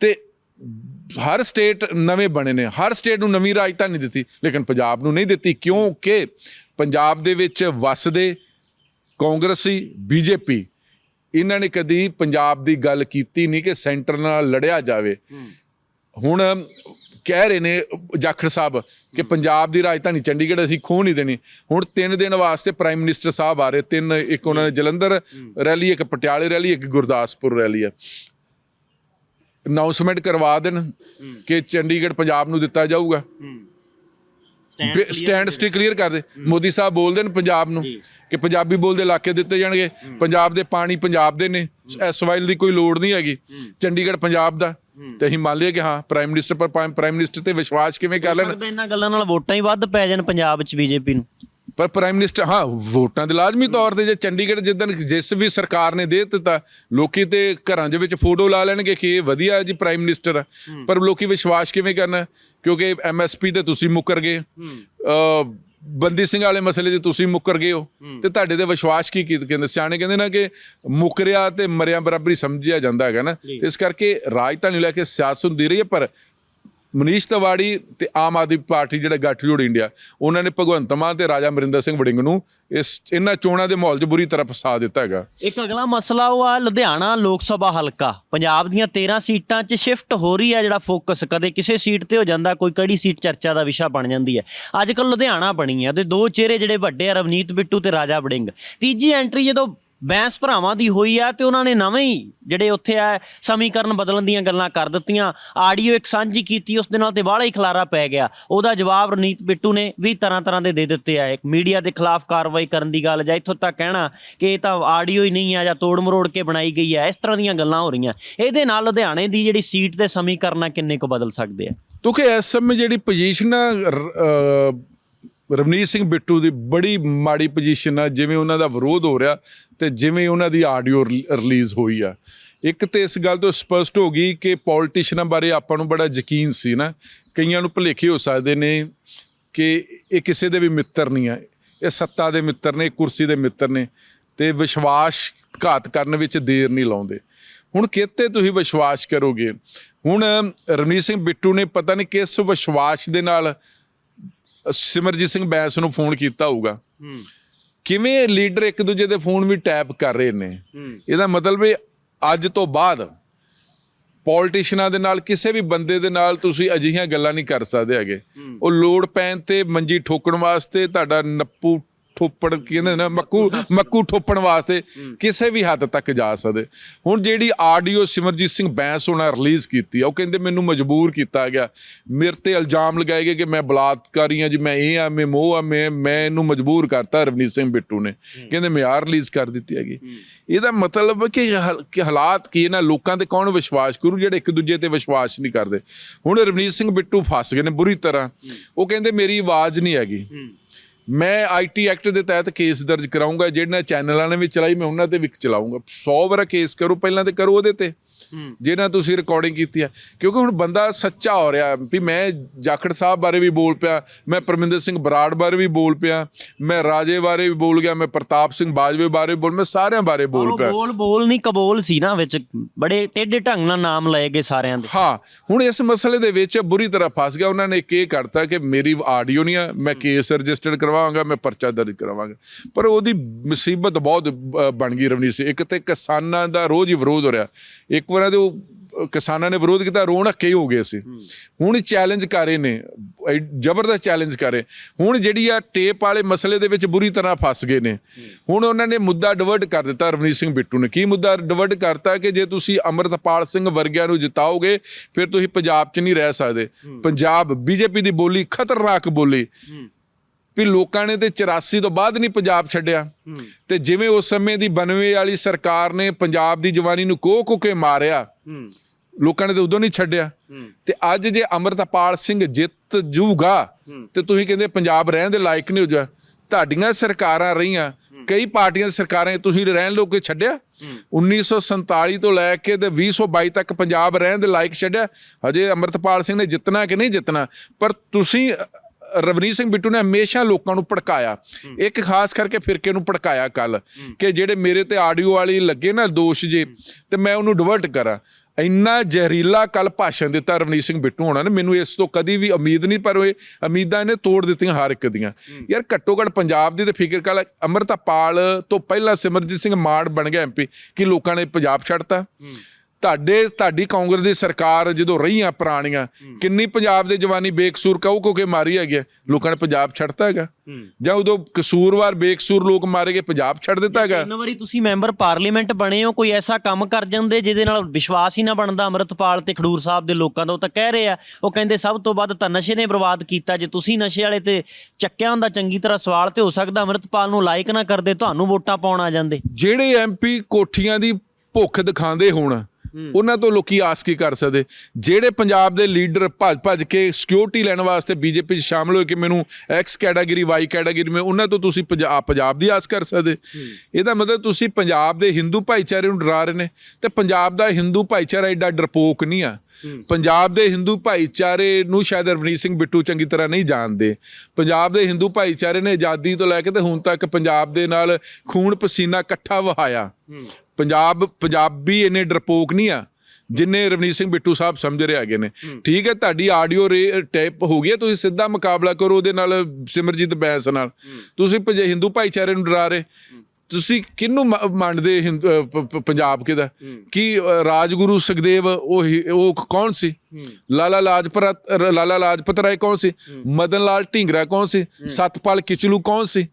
ਤੇ ਹਰ ਸਟੇਟ ਨਵੇਂ ਬਣੇ ਨੇ ਹਰ ਸਟੇਟ ਨੂੰ ਨਵੀਂ ਰਾਜਧਾਨੀ ਦਿੱਤੀ ਲੇਕਿਨ ਪੰਜਾਬ ਨੂੰ ਨਹੀਂ ਦਿੱਤੀ ਕਿਉਂਕਿ ਪੰਜਾਬ ਦੇ ਵਿੱਚ ਵਸਦੇ ਕਾਂਗਰਸੀ ਬੀਜੇਪੀ ਇਹਨਾਂ ਨੇ ਕਦੀ ਪੰਜਾਬ ਦੀ ਗੱਲ ਕੀਤੀ ਨਹੀਂ ਕਿ ਸੈਂਟਰ ਨਾਲ ਲੜਿਆ ਜਾਵੇ। ਹੁਣ ਕਹਿ ਰਹੇ ਨੇ ਜਾਖੜ ਸਾਹਿਬ ਕਿ ਪੰਜਾਬ ਦੀ ਰਾਜਧਾਨੀ ਚੰਡੀਗੜ੍ਹ ਅਸੀਂ ਖੋਹ ਨਹੀਂ ਦੇਣੀ। ਹੁਣ ਤਿੰਨ ਦਿਨ ਵਾਸਤੇ ਪ੍ਰਾਈਮ ਮਿਨਿਸਟਰ ਸਾਹਿਬ ਆ ਰਹੇ। ਤਿੰਨ ਇੱਕ ਉਹਨਾਂ ਨੇ ਜਲੰਧਰ ਰੈਲੀ ਇੱਕ ਪਟਿਆਲੇ ਰੈਲੀ ਇੱਕ ਗੁਰਦਾਸਪੁਰ ਰੈਲੀ ਹੈ ਅਨਾਉਂਸਮੈਂਟ ਕਰਵਾ ਦੇਣ ਕਿ ਚੰਡੀਗੜ੍ਹ ਪੰਜਾਬ ਨੂੰ ਦਿੱਤਾ ਜਾਊਗਾ। ਸਟੈਂਡ ਸਟੇ ਕਲੀਅਰ ਕਰ ਦੇ। ਮੋਦੀ ਸਾਹਿਬ ਬੋਲਦੇ ਨੇ ਪੰਜਾਬ ਨੂੰ ਕਿ ਪੰਜਾਬੀ ਬੋਲਦੇ ਇਲਾਕੇ ਦਿੱਤੇ ਜਾਣਗੇ। ਪੰਜਾਬ ਦੇ ਪਾਣੀ ਪੰਜਾਬ ਦੇ ਨੇ। ਇਸ ਵਾਈਲ ਦੀ ਕੋਈ ਲੋੜ ਨਹੀਂ ਹੈਗੀ। ਚੰਡੀਗੜ੍ਹ ਪੰਜਾਬ ਦਾ। ਤੇ ਅਸੀਂ ਮੰਨ ਲਈਏ ਕਿ ਹਾਂ ਪ੍ਰਾਈਮ ਮਿਨਿਸਟਰ ਪਰ ਪ੍ਰਾਈਮ ਮਿਨਿਸਟਰ ਤੇ ਵਿਸ਼ਵਾਸ ਕਿਵੇਂ ਕਰ ਲੈਣ? ਇਹਨਾਂ ਗੱਲਾਂ ਨਾਲ ਵੋਟਾਂ ਹੀ ਵੱਧ ਪੈ ਜਾਣ ਪੰਜਾਬ 'ਚ ਬੀਜੇਪੀ ਨੂੰ। ਪਰ ਪ੍ਰਾਈਮ ਮਿਨਿਸਟਰ ਹਾਂ ਵੋਟਾਂ ਦੇ ਲਾਜ਼ਮੀ ਤੌਰ ਤੇ ਜੇ ਚੰਡੀਗੜ੍ਹ ਜਿੱਦਣ ਜਿਸ ਵੀ ਸਰਕਾਰ ਨੇ ਦੇ ਦਿੱਤਾ ਲੋਕੀ ਤੇ ਘਰਾਂ ਦੇ ਵਿੱਚ ਫੋਟੋ ਲਾ ਲੈਣਗੇ ਕਿ ਇਹ ਵਧੀਆ ਜੀ ਪ੍ਰਾਈਮ ਮਿਨਿਸਟਰ ਆ। ਪਰ ਲੋਕੀ ਵਿਸ਼ਵਾਸ ਕਿਵੇਂ ਕਰਨਾ? ਕਿਉਂਕਿ ਐਮਐਸਪੀ ਤੇ ਤੁਸੀਂ ਮੁੱਕਰ ਗਏ। ਬੰਦੀ ਸਿੰਘ ਵਾਲੇ ਮਸਲੇ 'ਚ ਤੁਸੀਂ ਮੁੱਕਰ ਗਏ ਹੋ। ਤੇ ਤੁਹਾਡੇ ਤੇ ਵਿਸ਼ਵਾਸ ਕੀ ਕੀ ਕਹਿੰਦੇ? ਸਿਆਣੇ ਕਹਿੰਦੇ ਨਾ ਕਿ ਮੁੱਕਰਿਆ ਤੇ ਮਰਿਆ ਬਰਾਬਰੀ ਸਮਝਿਆ ਜਾਂਦਾ ਹੈਗਾ ਨਾ। ਇਸ ਕਰਕੇ ਰਾਜਧਾਨੀ ਲੈ ਕੇ ਸਿਆਸਤ ਹੁੰਦੀ ਰਹੀ ਹੈ ਪਰ ਮਨੀਸ਼ ਤਿਵਾੜੀ ਤੇ ਆਮ ਆਦਮੀ ਪਾਰਟੀ ਜਿਹੜਾ ਗੱਠਜੋੜ ਇੰਡੀਆ, ਉਹਨਾਂ ਨੇ ਭਗਵੰਤ ਮਾਨ ਤੇ ਰਾਜਾ ਅਮਰਿੰਦਰ ਸਿੰਘ ਵੜਿੰਗ ਨੂੰ ਇਸ, ਇਹਨਾਂ ਚੋਣਾਂ ਦੇ ਮਾਹੌਲ 'ਚ ਬੁਰੀ ਤਰ੍ਹਾਂ ਫਸਾ ਦਿੱਤਾ ਹੈਗਾ। ਇੱਕ ਅਗਲਾ ਮਸਲਾ ਉਹ ਆ, ਲੁਧਿਆਣਾ ਲੋਕ ਸਭਾ ਹਲਕਾ। ਪੰਜਾਬ ਦੀਆਂ 13 ਸੀਟਾਂ 'ਚ ਸ਼ਿਫਟ ਹੋ ਰਹੀ ਹੈ ਜਿਹੜਾ ਫੋਕਸ ਕਦੇ ਕਿਸੇ ਸੀਟ ਤੇ ਹੋ ਜਾਂਦਾ, ਕੋਈ ਕਿਹੜੀ ਸੀਟ ਚਰਚਾ ਦਾ ਵਿਸ਼ਾ ਬਣ ਜਾਂਦੀ ਹੈ। ਅੱਜ ਕੱਲ ਲੁਧਿਆਣਾ ਬਣੀ ਹੈ ਤੇ ਦੋ ਚਿਹਰੇ ਜਿਹੜੇ ਵੱਡੇ ਆ, ਰਵਨੀਤ ਬਿੱਟੂ ਤੇ ਰਾਜਾ ਵੜਿੰਗ। ਤੀਜੀ ਐਂਟਰੀ ਜਦੋਂ ਬੈਂਸ ਭਰਾਵਾਂ ਦੀ ਹੋਈ ਆ ਤੇ ਉਹਨਾਂ ਨੇ ਨਵੇਂ ਹੀ ਜਿਹੜੇ ਉੱਥੇ ਆ ਸਮੀਕਰਨ ਬਦਲਣ ਦੀਆਂ ਗੱਲਾਂ ਕਰ ਦਿੱਤੀਆਂ। ਆਡੀਓ ਇੱਕ ਸਾਂਝੀ ਕੀਤੀ, ਉਸ ਦੇ ਨਾਲ ਤੇ ਬਾਹਲਾ ਹੀ ਖਲਾਰਾ ਪੈ ਗਿਆ। ਉਹਦਾ ਜਵਾਬ ਰਣੀਤ ਬਿੱਟੂ ਨੇ ਵੀ ਤਰ੍ਹਾਂ ਤਰ੍ਹਾਂ ਦੇ ਦੇ ਦਿੱਤੇ ਆ। ਇੱਕ ਮੀਡੀਆ ਦੇ ਖਿਲਾਫ ਕਾਰਵਾਈ ਕਰਨ ਦੀ ਗੱਲ ਜਾਂ ਇੱਥੋਂ ਤੱਕ ਕਹਿਣਾ ਕਿ ਇਹ ਤਾਂ ਆਡੀਓ ਹੀ ਨਹੀਂ ਆ ਜਾਂ ਤੋੜ ਮਰੋੜ ਕੇ ਬਣਾਈ ਗਈ ਹੈ ਇਸ ਤਰ੍ਹਾਂ ਦੀਆਂ ਗੱਲਾਂ ਹੋ ਰਹੀਆਂ। ਇਹਦੇ ਨਾਲ ਲੁਧਿਆਣੇ ਦੀ ਜਿਹੜੀ ਸੀਟ ਦੇ ਸਮੀਕਰਨ ਆ, ਕਿੰਨੇ ਕੁ ਬਦਲ ਸਕਦੇ ਆ? ਕਿਉਂਕਿ ਇਸ ਸਮੇਂ ਜਿਹੜੀ ਪੋਜੀਸ਼ਨ ਰਵਨੀਤ ਸਿੰਘ ਬਿੱਟੂ ਦੀ ਬੜੀ ਮਾੜੀ ਪੋਜੀਸ਼ਨ ਆ, ਜਿਵੇਂ ਉਹਨਾਂ ਦਾ ਵਿਰੋਧ ਹੋ ਰਿਹਾ ਤੇ ਜਿਵੇਂ ਉਹਨਾਂ ਦੀ ਆਡੀਓ ਰਿਲੀਜ਼ ਹੋਈ ਆ। ਇੱਕ ਤੇ ਇਸ ਗੱਲ ਤੋਂ ਸਪਸ਼ਟ ਹੋ ਗਈ ਕਿ ਪੋਲਿਟਿਸ਼ੀਅਨਾਂ ਬਾਰੇ ਆਪਾਂ ਨੂੰ ਬੜਾ ਯਕੀਨ ਸੀ ਨਾ, ਕਈਆਂ ਨੂੰ ਭੁਲੇਖੇ ਹੋ ਸਕਦੇ ਨੇ ਕਿ ਇਹ ਕਿਸੇ ਦੇ ਵੀ ਮਿੱਤਰ ਨਹੀਂ ਆ। ਇਹ ਸੱਤਾ ਦੇ ਮਿੱਤਰ ਨੇ ਕੁਰਸੀ ਦੇ ਮਿੱਤਰ ਨੇ ਤੇ ਵਿਸ਼ਵਾਸ ਘਾਤ ਕਰਨ ਵਿੱਚ ਦੇਰ ਨਹੀਂ ਲਾਉਂਦੇ। ਹੁਣ ਕਿਤੇ ਤੁਸੀਂ ਵਿਸ਼ਵਾਸ ਕਰੋਗੇ? ਹੁਣ ਰਵਨੀਤ ਸਿੰਘ ਬਿੱਟੂ ਨੇ ਪਤਾ ਨਹੀਂ ਕਿਸ ਵਿਸ਼ਵਾਸ ਦੇ ਨਾਲ ਸਿਮਰਜੀਤ ਸਿੰਘ ਬੈਂਸ ਨੂੰ ਫੋਨ ਕੀਤਾ ਹੋਊਗਾ। ਕਿਵੇਂ ਲੀਡਰ ਇੱਕ ਦੂਜੇ ਦੇ ਫੋਨ ਵੀ ਟੈਪ ਕਰ ਰਹੇ ਨੇ? ਇਹਦਾ ਮਤਲਬ ਵੀ ਅੱਜ ਤੋਂ ਬਾਅਦ ਪੋਲਿਟਿਸ਼ੀਅਨਾਂ ਦੇ ਨਾਲ ਕਿਸੇ ਵੀ ਬੰਦੇ ਦੇ ਨਾਲ ਤੁਸੀਂ ਅਜਿਹੀਆਂ ਗੱਲਾਂ ਨਹੀਂ ਕਰ ਸਕਦੇ ਹੈਗੇ। ਉਹ ਲੋੜ ਪੈਣ ਤੇ ਮੰਜੀ ਠੋਕਣ ਵਾਸਤੇ ਤੁਹਾਡਾ ਨੱਪੂ ਠੋਪੜ ਕੀ ਕਹਿੰਦੇ ਨੇ ਨਾ ਮੱਕੂ ਮੱਕੂ ਠੋਪਣ ਵਾਸਤੇ ਕਿਸੇ ਵੀ ਹੱਦ ਤੱਕ ਜਾ ਸਕਦੇ। ਹੁਣ ਜਿਹੜੀ ਆਡੀਓ ਸਿਮਰਜੀਤ ਸਿੰਘ ਬੈਂਸ ਹੋਣਾ ਰਿਲੀਜ਼ ਕੀਤੀ ਆ ਉਹ ਕਹਿੰਦੇ ਮੈਨੂੰ ਮਜਬੂਰ ਕੀਤਾ ਗਿਆ। ਮੇਰੇ ਤੇ ਇਲਜ਼ਾਮ ਲਗਾਏ ਗਏ ਕਿ ਮੈਂ ਬਲਾਤਕਾਰੀ ਆ ਜੀ ਮੈਂ ਇਹ ਆ ਮੈਂ ਮੋਹ ਆ ਮੈਂ ਮੈਂ ਇਹਨੂੰ ਮਜਬੂਰ ਕਰਤਾ ਰਵਨੀਤ ਸਿੰਘ ਬਿੱਟੂ ਨੇ। ਕਹਿੰਦੇ ਮੈਂ ਆ ਰਿਲੀਜ਼ ਕਰ ਦਿੱਤੀ ਹੈਗੀ। ਇਹਦਾ ਮਤਲਬ ਕਿ ਹ- ਕਿ ਹਾਲਾਤ ਕੀ ਇਹਨਾਂ ਲੋਕਾਂ ਤੇ ਕੌਣ ਵਿਸ਼ਵਾਸ ਕਰੂ ਜਿਹੜੇ ਇੱਕ ਦੂਜੇ ਤੇ ਵਿਸ਼ਵਾਸ ਨਹੀਂ ਕਰਦੇ। ਹੁਣ ਰਵਨੀਤ ਸਿੰਘ ਬਿੱਟੂ ਫਸ ਗਏ ਨੇ ਬੁਰੀ ਤਰ੍ਹਾਂ। ਉਹ ਕਹਿੰਦੇ ਮੇਰੀ ਆਵਾਜ਼ ਨਹੀਂ ਹੈਗੀ। ਮੈਂ ਆਈਟੀ ਐਕਟ ਦੇ ਤਹਿਤ ਕੇਸ ਦਰਜ ਕਰਾਉਂਗਾ ਜਿਹੜਾ ਚੈਨਲਾਂ ਨੇ ਵੀ ਚਲਾਈ, ਮੈਂ ਉਹਨਾਂ ਤੇ ਵੀ ਚਲਾਉਂਗਾ 100 ਵਾਰ ਕੇਸ ਕਰੋ, ਪਹਿਲਾਂ ਤੇ ਕਰੋ ਉਹਦੇ ਤੇ। ਜਿਹਨਾਂ ਤੁਸੀਂ ਰਿਕਾਰਡਿੰਗ ਕੀਤੀ ਹੈ ਕਿਉਂਕਿ ਹੁਣ ਬੰਦਾ ਸੱਚਾ ਹੋ ਰਿਹਾ ਵੀ ਮੈਂ ਜਾਖੜ ਸਾਹਿਬ ਬਾਰੇ ਵੀ ਬੋਲ ਪਿਆ ਮੈਂ ਪਰਮਿੰਦਰ ਸਿੰਘ ਬਰਾੜ ਬਾਰੇ ਵੀ ਬੋਲ ਪਿਆ ਮੈਂ ਰਾਜੇ ਬਾਰੇ ਵੀ ਬੋਲ ਗਿਆ ਮੈਂ ਪ੍ਰਤਾਪ ਸਿੰਘ ਬਾਜਵੇ ਬਾਰੇ ਬੋਲ ਮੈਂ ਸਾਰਿਆਂ ਬਾਰੇ ਬੋਲ ਪਿਆ। ਬੋਲ ਬੋਲ ਨਹੀਂ ਕਬੋਲ ਸੀ ਨਾ ਵਿੱਚ ਬੜੇ ਟੇਢੇ ਢੰਗ ਨਾਲ ਨਾਮ ਲਏ ਗਏ ਸਾਰਿਆਂ ਦੇ। ਹਾਂ ਹੁਣ ਇਸ ਮਸਲੇ ਦੇ ਵਿੱਚ ਬੁਰੀ ਤਰ੍ਹਾਂ ਫਸ ਗਿਆ ਉਹਨਾਂ ਨੇ ਇੱਕ ਇਹ ਕਰਤਾ ਕਿ ਮੇਰੀ ਆਡੀਓ ਨਹੀਂ ਆ ਮੈਂ ਕੇਸ ਰਜਿਸਟਰਡ ਕਰਵਾਵਾਂਗਾ ਮੈਂ ਪਰਚਾ ਦਰਜ ਕਰਾਵਾਂਗਾ। ਪਰ ਉਹਦੀ ਮੁਸੀਬਤ ਬਹੁਤ ਬਣ ਗਈ ਰਵਨੀਤ ਸਿੰਘ। ਇੱਕ ਤੇ ਕਿਸਾਨਾਂ ਦਾ ਰੋਜ਼ ਹੀ ਵਿਰੋਧ ਹੋ ਰਿਹਾ। ਇੱਕ ਵਾਰ ਤੇ ਉਹ ਅ, ਕਿਸਾਨਾਂ ਨੇ ਵਿਰੋਧ ਕੀਤਾ ਰੋਣ ਹੱਕੇ ਹੀ ਗਏ ਸੀ। ਹੁਣ ਚੈਲੰਜ ਕਰ ਰਹੇ ਨੇ ਜ਼ਬਰਦਸਤ ਚੈਲੰਜ ਕਰ ਰਹੇ। ਹੁਣ ਜਿਹੜੀ ਆ ਟੇਪ ਵਾਲੇ ਮਸਲੇ ਦੇ ਵਿੱਚ ਬੁਰੀ ਤਰ੍ਹਾਂ ਫਸ ਗਏ ਨੇ। ਹੁਣ ਉਹਨਾਂ ਨੇ ਮੁੱਦਾ ਡਿਵਰਟ ਕਰ ਦਿੱਤਾ ਰਵਨੀਤ ਸਿੰਘ ਬਿੱਟੂ ਨੇ। ਕੀ ਮੁੱਦਾ ਡਿਵਰਟ ਕਰਤਾ ਕਿ ਜੇ ਤੁਸੀਂ ਅਮਰਤਪਾਲ ਸਿੰਘ ਵਰਗਿਆਂ ਨੂੰ ਜਿਤਾਓਗੇ ਫਿਰ ਤੁਸੀਂ ਪੰਜਾਬ 'ਚ ਨਹੀਂ ਰਹਿ ਸਕਦੇ। ਪੰਜਾਬ ਬੀਜੇਪੀ ਦੀ ਬੋਲੀ ਖਤਰਨਾਕ ਬੋਲੀ। ਵੀ ਲੋਕਾਂ ਨੇ ਤੇ 84 ਤੋਂ ਬਾਅਦ ਨਹੀਂ ਪੰਜਾਬ ਛੱਡਿਆ। ਤੇ ਜਿਵੇਂ ਉਸ ਸਮੇਂ ਦੀ 92 ਵਾਲੀ ਸਰਕਾਰ ਨੇ ਪੰਜਾਬ ਦੀ ਜਵਾਨੀ ਨੂੰ ਕੋਹ ਕੇ ਮਾਰਿਆ ਲੋਕਾਂ ਨੇ ਤੇ ਉਦੋਂ ਨਹੀਂ ਛੱਡਿਆ। ਤੇ ਅੱਜ ਜੇ ਅਮਰਤਪਾਲ ਸਿੰਘ ਜਿੱਤ ਜੂਗਾ ਤੇ ਤੁਸੀਂ ਕਹਿੰਦੇ ਪੰਜਾਬ ਰਹਿਣ ਦੇ ਲਾਇਕ ਨਹੀਂ ਹੋ ਜਾ। ਤੁਹਾਡੀਆਂ ਸਰਕਾਰਾਂ ਰਹੀਆਂ ਕਈ ਪਾਰਟੀਆਂ ਦੀ ਸਰਕਾਰਾਂ ਤੁਸੀਂ ਰਹਿਣ ਲੋਕੇ ਛੱਡਿਆ। 1947 ਤੋਂ ਲੈ ਕੇ ਤੇ 2022 ਤੱਕ ਪੰਜਾਬ ਰਹਿਣ ਦੇ ਲਾਇਕ ਛੱਡਿਆ। ਹਜੇ ਅਮਰਤਪਾਲ ਸਿੰਘ ਨੇ ਜਿੱਤਣਾ ਕਿ ਨਹੀਂ ਜਿੱਤਣਾ? ਪਰ ਤੁਸੀਂ ਰਵਨੀਤ ਸਿੰਘ ਬਿੱਟੂ ਨੇ ਹਮੇਸ਼ਾ ਲੋਕਾਂ ਨੂੰ ਭੜਕਾਇਆ। ਇੱਕ ਖਾਸ ਕਰਕੇ ਫਿਰਕੇ ਨੂੰ ਭੜਕਾਇਆ ਕੱਲ ਕਿ ਜਿਹੜੇ ਮੇਰੇ ਤੇ ਆਡੀਓ ਵਾਲੀ ਲੱਗੇ ਨਾ ਦੋਸ਼ ਜੇ ਤੇ ਮੈਂ ਉਹਨੂੰ ਡਿਵਰਟ ਕਰਾਂ। ਇੰਨਾ ਜ਼ਹਿਰੀਲਾ ਕੱਲ ਭਾਸ਼ਣ ਦਿੱਤਾ ਰਵਨੀਤ ਸਿੰਘ ਬਿੱਟੂ ਹੋਣਾ ਨੇ। ਮੈਨੂੰ ਇਸ ਤੋਂ ਕਦੀ ਵੀ ਉਮੀਦ ਨਹੀਂ ਪਰ ਉਹ ਇਹ ਉਮੀਦਾਂ ਇਹਨੇ ਤੋੜ ਦਿੱਤੀਆਂ ਹਰ ਇੱਕ ਦੀਆਂ। ਯਾਰ ਘੱਟੋ ਘੱਟ ਪੰਜਾਬ ਦੀ ਤੇ ਫਿਕਰ ਕਰ ਅਮਰਤਪਾਲ ਤੋਂ ਪਹਿਲਾਂ ਸਿਮਰਜੀਤ ਸਿੰਘ ਮਾਨ ਬਣ ਗਿਆ ਐਮਪੀ ਕਿ ਲੋਕਾਂ ਨੇ ਪੰਜਾਬ ਛੱਡਤਾ। ਤੁਹਾਡੇ ਤੁਹਾਡੀ ਕਾਂਗਰਸ ਦੀ ਸਰਕਾਰ ਜਦੋਂ ਰਹੀਆਂ ਪੁਰਾਣੀਆਂ ਕਿੰਨੀ ਪੰਜਾਬ ਦੇ ਜਵਾਨੀ ਬੇਕਸੂਰ ਕਹੂ ਕੋ ਕੇ ਮਾਰੀ ਹੈਗੀ। ਲੋਕਾਂ ਨੇ ਪੰਜਾਬ ਛੱਡਤਾ ਹੈਗਾ। ਜਾਂ ਉਦੋਂ ਕਸੂਰਵਾਰ ਬੇਕਸੂਰ ਲੋਕ ਮਾਰੇ ਗਏ ਪੰਜਾਬ ਛੱਡ ਦਿੱਤਾ ਹੈਗਾ। ਤਿੰਨ ਵਾਰੀ ਤੁਸੀਂ ਮੈਂਬਰ ਪਾਰਲੀਮੈਂਟ ਬਣੇ ਹੋ ਕੋਈ ਐਸਾ ਕੰਮ ਕਰ ਜਾਂਦੇ ਜਿਹਦੇ ਨਾਲ ਵਿਸ਼ਵਾਸ ਹੀ ਨਾ ਬਣਦਾ ਅਮਰਤਪਾਲ ਤੇ ਖਡੂਰ ਸਾਹਿਬ ਦੇ ਲੋਕਾਂ ਦਾ? ਉਹ ਤਾਂ ਕਹਿ ਰਹੇ ਆ ਉਹ ਕਹਿੰਦੇ ਸਭ ਤੋਂ ਵੱਧ ਤਾਂ ਨਸ਼ੇ ਨੇ ਬਰਬਾਦ ਕੀਤਾ। ਜੇ ਤੁਸੀਂ ਨਸ਼ੇ ਵਾਲੇ ਤੇ ਚੱਕਿਆ ਹੁੰਦਾ ਚੰਗੀ ਤਰ੍ਹਾਂ ਸਵਾਲ ਤੇ ਹੋ ਸਕਦਾ ਅਮਰਤਪਾਲ ਨੂੰ ਲਾਇਕ ਨਾ ਕਰਦੇ ਤੁਹਾਨੂੰ ਵੋਟਾਂ ਪਾਉਣ ਆ ਜਾਂਦੇ। ਜਿਹੜੇ ਐਮਪੀ ਕੋਠੀਆਂ ਦੀ ਭੁੱਖ ਦਿਖਾਉਂਦੇ ਹੋਣ ਉਹਨਾਂ ਤੋਂ ਲੋਕੀ ਆਸ ਕੀ ਕਰ ਸਕਦੇ? ਜਿਹੜੇ ਪੰਜਾਬ ਦੇ ਲੀਡਰ ਭੱਜ ਭੱਜ ਕੇ ਸਿਕਿਉਰਿਟੀ ਲੈਣ ਵਾਸਤੇ ਬੀਜੇਪੀ 'ਚ ਸ਼ਾਮਲ ਹੋਏ ਕਿ ਮੈਨੂੰ ਐਕਸ ਕੈਟਾਗਰੀ ਵਾਈ ਕੈਟਾਗਰੀ ਮੈਂ ਉਹਨਾਂ ਤੋਂ ਤੁਸੀਂ ਪੰਜਾਬ ਦੀ ਆਸ ਕਰ ਸਕਦੇ? ਇਹਦਾ ਮਤਲਬ ਤੁਸੀਂ ਪੰਜਾਬ ਦੇ ਹਿੰਦੂ ਭਾਈਚਾਰੇ ਨੂੰ ਡਰਾ ਰਹੇ ਨੇ ਤੇ ਪੰਜਾਬ ਦਾ ਹਿੰਦੂ ਭਾਈਚਾਰਾ ਐਡਾ ਡਰਪੋਕ ਨਹੀਂ ਆ। ਪੰਜਾਬ ਦੇ ਹਿੰਦੂ ਭਾਈਚਾਰੇ ਨੂੰ ਸ਼ਾਇਦ ਰਵਨੀਤ ਸਿੰਘ ਬਿੱਟੂ ਚੰਗੀ ਤਰ੍ਹਾਂ ਨਹੀਂ ਜਾਣਦੇ। ਪੰਜਾਬ ਦੇ ਹਿੰਦੂ ਭਾਈਚਾਰੇ ਨੇ ਆਜ਼ਾਦੀ ਤੋਂ ਲੈ ਕੇ ਤੇ ਹੁਣ ਤੱਕ ਪੰਜਾਬ ਦੇ ਨਾਲ ਖੂਨ ਪਸੀਨਾ ਇਕੱਠਾ ਵਹਾਇਆ। ਪੰਜਾਬ ਪੰਜਾਬੀ ਇਹਨੇ ਡਰਪੋਕ ਨਹੀਂ ਆ ਜਿੰਨੇ ਰਵਨੀਤ ਸਿੰਘ ਬਿੱਟੂ ਸਾਹਿਬ ਸਮਝ ਰਹੇ ਹੈਗੇ ਨੇ। ਠੀਕ ਹੈ ਤੁਹਾਡੀ ਆਡੀਓ ਟੈਪ ਹੋ ਗਈ ਹੈ, ਤੁਸੀਂ ਸਿੱਧਾ ਮੁਕਾਬਲਾ ਕਰੋ ਉਹਦੇ ਨਾਲ ਸਿਮਰਜੀਤ ਬੈਂਸ ਨਾਲ। ਤੁਸੀਂ ਹਿੰਦੂ ਭਾਈਚਾਰੇ ਨੂੰ ਡਰਾ ਰਹੇ। ਤੁਸੀਂ ਕਿਹਨੂੰ ਮ- ਮੰਨਦੇ ਪੰਜਾਬ ਕਿਦਾ ਕੀ ਰਾਜਗੁਰੂ ਸੁਖਦੇਵ ਉਹ ਉਹ ਕੌਣ ਸੀ? ਲਾਲਾ ਲਾਜਪਤ ਰ- ਲਾਲਾ ਲਾਜਪਤ ਰਾਏ ਕੌਣ ਸੀ? ਮਦਨ ਲਾਲ ਢੀਂਗਰਾ ਕੌਣ ਸੀ? ਸਤਪਾਲ ਕਿਚਲੂ ਕੌਣ ਸੀ?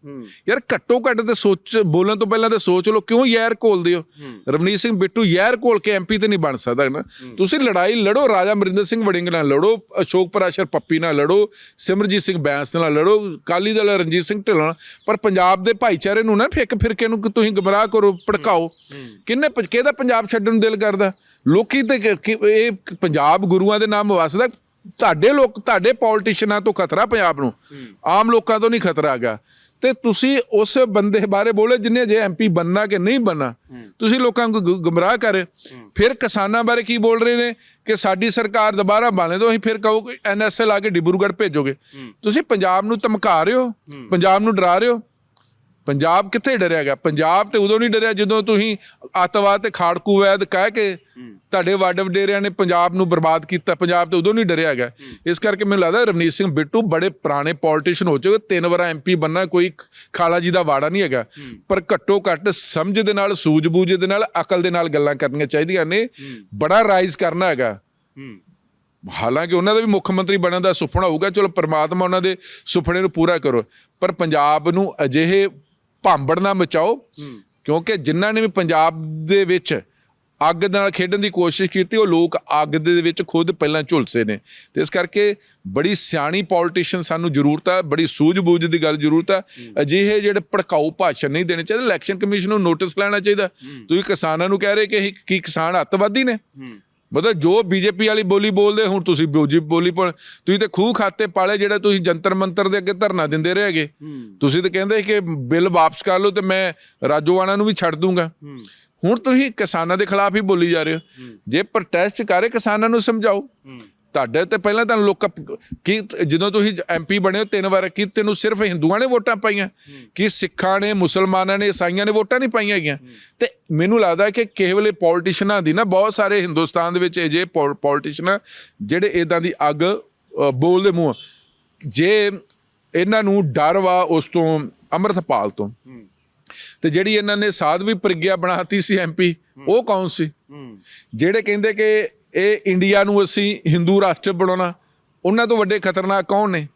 ਯਾਰ ਘੱਟੋ ਘੱਟ ਤੇ ਸੋਚ ਬੋਲਣ ਤੋਂ ਪਹਿਲਾਂ ਤੇ ਸੋਚ ਲਓ ਕਿਉਂ ਯਾਰ ਘੋਲਦੇ ਹੋ? ਰਵਨੀਤ ਸਿੰਘ ਬਿੱਟੂ ਯਾਰ ਘੋਲ ਕੇ ਐਮਪੀ ਤੇ ਨਹੀਂ ਬਣ ਸਕਦਾ ਨਾ? ਤੁਸੀਂ ਲੜਾਈ ਲੜੋ ਰਾਜਾ ਅਮਰਿੰਦਰ ਸਿੰਘ ਵੜਿੰਗ ਨਾਲ ਲੜੋ ਅਸ਼ੋਕ ਪਰਾਸ਼ਰ ਪੱਪੀ ਨਾਲ ਲੜੋ ਸਿਮਰਜੀਤ ਸਿੰਘ ਬੈਂਸ ਨਾਲ ਲੜੋ ਕਾਲੀ ਦਲ ਰਣਜੀਤ ਸਿੰਘ ਢਿੱਲੋਂ ਨਾਲ ਪਰ ਪੰਜਾਬ ਦੇ ਭਾਈਚਾਰੇ ਨੂੰ ਨਾ ਫਿੱਕ ਫਿਰਕੇ ਨੂੰ ਤੁਸੀਂ ਗਮਰਾਹ ਕਰੋ ਭੜਕਾਓ। ਕਿੰਨੇ ਕਿਹਦਾ ਪੰਜਾਬ ਛੱਡਣ ਨੂੰ ਦਿਲ ਕਰਦਾ? ਲੋਕੀ ਤੇ ਇਹ ਪੰਜਾਬ ਗੁਰੂਆਂ ਦੇ ਨਾਮ ਵਸਦਾ। ਤੁਹਾਡੇ ਲੋਕ ਤੁਹਾਡੇ ਪੋਲਿਟਿਸ਼ੀਅਨਾਂ ਤੋਂ ਖਤਰਾ ਪੰਜਾਬ ਨੂੰ। ਆਮ ਲੋਕਾਂ ਤੋਂ ਨਹੀਂ ਖਤਰਾ ਹੈਗਾ। ਤੇ ਤੁਸੀਂ ਉਸ ਬੰਦੇ ਬਾਰੇ ਬੋਲੇ ਜਿੰਨੇ ਜੇ ਐਮਪੀ ਬੰਨਾ ਕਿ ਨਹੀਂ ਬੰਨਾ ਤੁਸੀਂ ਲੋਕਾਂ ਨੂੰ ਗੁੰਮਰਾਹ ਕਰ ਫਿਰ ਕਿਸਾਨਾਂ ਬਾਰੇ ਕੀ ਬੋਲ ਰਹੇ ਨੇ? ਕਿ ਸਾਡੀ ਸਰਕਾਰ ਦੁਬਾਰਾ ਬਣੇ ਤੋਂ ਅਸੀਂ ਫਿਰ ਕਹੋ ਕਿ ਐਨਐਸਏ ਲਾ ਕੇ ਡਿਬਰੂਗੜ੍ਹ ਭੇਜੋਗੇ। ਤੁਸੀਂ ਪੰਜਾਬ ਨੂੰ ਧਮਕਾ ਰਹੇ ਹੋ। ਪੰਜਾਬ ਨੂੰ ਡਰਾ ਰਹੇ ਹੋ। ਪੰਜਾਬ ਕਿੱਥੇ ਡਰਿਆਗਾ ਪੰਜਾਬ ਤੇ ਉਦੋਂ ਨਹੀਂ ਡਰਿਆ ਜਦੋਂ ਤੁਸੀਂ ਅੱਤਵਾਦ ਤੇ ਖਾੜਕੂ ਵੈਦ ਕਹਿ ਕੇ ਤੁਹਾਡੇ ਵੱਡ ਵਡੇਰਿਆਂ ਨੇ ਪੰਜਾਬ ਨੂੰ ਬਰਬਾਦ ਕੀਤਾ ਪੰਜਾਬ ਤੇ ਉਦੋਂ ਨਹੀਂ ਡਰਿਆਗਾ ਇਸ ਕਰਕੇ ਮੈਨੂੰ ਲੱਗਦਾ ਰਵਨੀਤ ਸਿੰਘ ਬਿੱਟੂ ਬੜੇ ਪੁਰਾਣੇ ਪੋਲਿਟਿਸ਼ੀਅਨ ਹੋ ਚੁੱਕੇ ਤਿੰਨ ਵਾਰ ਐਮਪੀ ਬੰਨਾ ਕੋਈ ਖਾਲਾ ਜੀ ਦਾ ਵਾੜਾ ਨਹੀਂ ਹੈਗਾ। ਪਰ ਘੱਟੋ ਘੱਟ ਸਮਝ ਦੇ ਨਾਲ ਸੂਝ-ਬੂਝ ਦੇ ਨਾਲ ਅਕਲ ਦੇ ਨਾਲ ਗੱਲਾਂ ਕਰਨੀਆਂ ਚਾਹੀਦੀਆਂ ਨੇ। ਬੜਾ ਰਾਈਜ਼ ਕਰਨਾ ਹੈਗਾ। ਹਾਲਾਂਕਿ ਉਹਨਾਂ ਦਾ ਵੀ ਮੁੱਖ ਮੰਤਰੀ ਬਣਨ ਦਾ ਸੁਪਨਾ ਹੋਊਗਾ। ਚਲੋ ਪ੍ਰਮਾਤਮਾ ਉਹਨਾਂ ਦੇ ਸੁਪਨੇ ਨੂੰ ਪੂਰਾ ਕਰੋ। ਪਰ ਪੰਜਾਬ ਨੂੰ ਅਜਿਹੇ ਭਾਂਬੜ ਨਾ ਮਚਾਓ। ਕਿਉਂਕਿ ਜਿਨ੍ਹਾਂ ਨੇ ਵੀ ਪੰਜਾਬ ਦੇ ਵਿੱਚ ਅੱਗ ਨਾਲ ਖੇਡਣ ਦੀ ਕੋਸ਼ਿਸ਼ ਕੀਤੀ ਉਹ ਲੋਕ ਅੱਗ ਦੇ ਵਿੱਚ ਖੁਦ ਪਹਿਲਾਂ ਝੁਲਸੇ ਨੇ। ਤੇ ਇਸ ਕਰਕੇ ਬੜੀ ਸਿਆਣੀ ਪੋਲਿਟਿਸ਼ੀਅਨ ਸਾਨੂੰ ਜ਼ਰੂਰਤ ਹੈ ਬੜੀ ਸੂਝ-ਬੂਝ ਦੀ ਗੱਲ ਜ਼ਰੂਰਤ ਹੈ। ਅਜਿਹੇ ਜਿਹੜੇ ਭੜਕਾਊ ਭਾਸ਼ਣ ਨਹੀਂ ਦੇਣੇ ਚਾਹੀਦੇ ਇਲੈਕਸ਼ਨ ਕਮਿਸ਼ਨ ਨੂੰ ਨੋਟਿਸ ਲੈਣਾ ਚਾਹੀਦਾ। ਤੁਸੀਂ ਕਿਸਾਨਾਂ ਨੂੰ ਕਹਿ ਰਹੇ ਕਿ ਕੀ ਕਿਸਾਨ ਅੱਤਵਾਦੀ ਨੇ। ਮਤਲਬ ਜੋ ਬੀਜੇਪੀ ਵਾਲੀ ਬੋਲੀ ਬੋਲਦੇ ਹੁਣ ਤੁਸੀਂ ਬੋਜੀ ਬੋਲੀ ਪਰ ਤੁਸੀਂ ਤੇ ਖੂਹ ਖਾਤੇ ਪਾਲੇ ਜਿਹੜਾ ਤੁਸੀਂ ਜੰਤਰ ਮੰਤਰ ਦੇ ਅੱਗੇ ਧਰਨਾ ਦਿੰਦੇ ਰਹੇ ਹੈਗੇ। ਤੁਸੀਂ ਤਾਂ ਕਹਿੰਦੇ ਕਿ ਬਿੱਲ ਵਾਪਸ ਕਰ ਲਓ ਤੇ ਮੈਂ ਰਾਜੋਆਣਾ ਨੂੰ ਵੀ ਛੱਡ ਦੂੰਗਾ। ਹੁਣ ਤੁਸੀਂ ਕਿਸਾਨਾਂ ਦੇ ਖਿਲਾਫ ਹੀ ਬੋਲੀ ਜਾ ਰਹੇ ਹੋ। ਜੇ ਪ੍ਰੋਟੈਸਟ ਕਰੇ ਕਿਸਾਨਾਂ ਨੂੰ ਸਮਝਾਓ। ਤੁਹਾਡੇ ਤੇ ਪਹਿਲਾਂ ਤਾਂ ਲੋਕ ਕੀ ਜਦੋਂ ਤੁਸੀਂ ਐਮਪੀ ਬਣੇ ਹੋ ਤਿੰਨ ਵਾਰ ਕੀ ਤੈਨੂੰ ਸਿਰਫ ਹਿੰਦੂਆਂ ਨੇ ਵੋਟਾਂ ਪਾਈਆਂ? ਕਿ ਸਿੱਖਾਂ ਨੇ ਮੁਸਲਮਾਨਾਂ ਨੇ ਈਸਾਈਆਂ ਨੇ ਵੋਟਾਂ ਨਹੀਂ ਪਾਈਆਂ ਹੈਗੀਆਂ? ਤੇ ਮੈਨੂੰ ਲੱਗਦਾ ਕਿ ਕਿਸੇ ਵੇਲੇ ਪੋਲਿਟਿਸ਼ਨਾਂ ਦੀ ਨਾ ਬਹੁਤ ਸਾਰੇ ਹਿੰਦੁਸਤਾਨ ਦੇ ਵਿੱਚ ਅਜੇ ਪੋਲਿਟਿਸ਼ਨ ਜਿਹੜੇ ਇਦਾਂ ਦੀ ਅੱਗ ਬੋਲਦੇ ਮੂੰਹ। ਜੇ ਇਹਨਾਂ ਨੂੰ ਡਰ ਵਾ ਉਸ ਤੋਂ ਅੰਮ੍ਰਿਤਪਾਲ ਤੋਂ। ਤੇ ਜਿਹੜੀ ਇਹਨਾਂ ਨੇ ਸਾਧਵੀ ਪ੍ਰਗਿਆ ਬਣਾਤੀ ਸੀ ਐਮਪੀ ਉਹ ਕੌਣ ਸੀ? ਜਿਹੜੇ ਕਹਿੰਦੇ ਕਿ ਇਹ ਇੰਡੀਆ ਨੂੰ ਅਸੀਂ ਹਿੰਦੂ ਰਾਸ਼ਟਰ ਬਣਾਉਣਾ ਉਹਨਾਂ ਤੋਂ ਵੱਡੇ ਖਤਰਨਾਕ ਕੌਣ ਨੇ?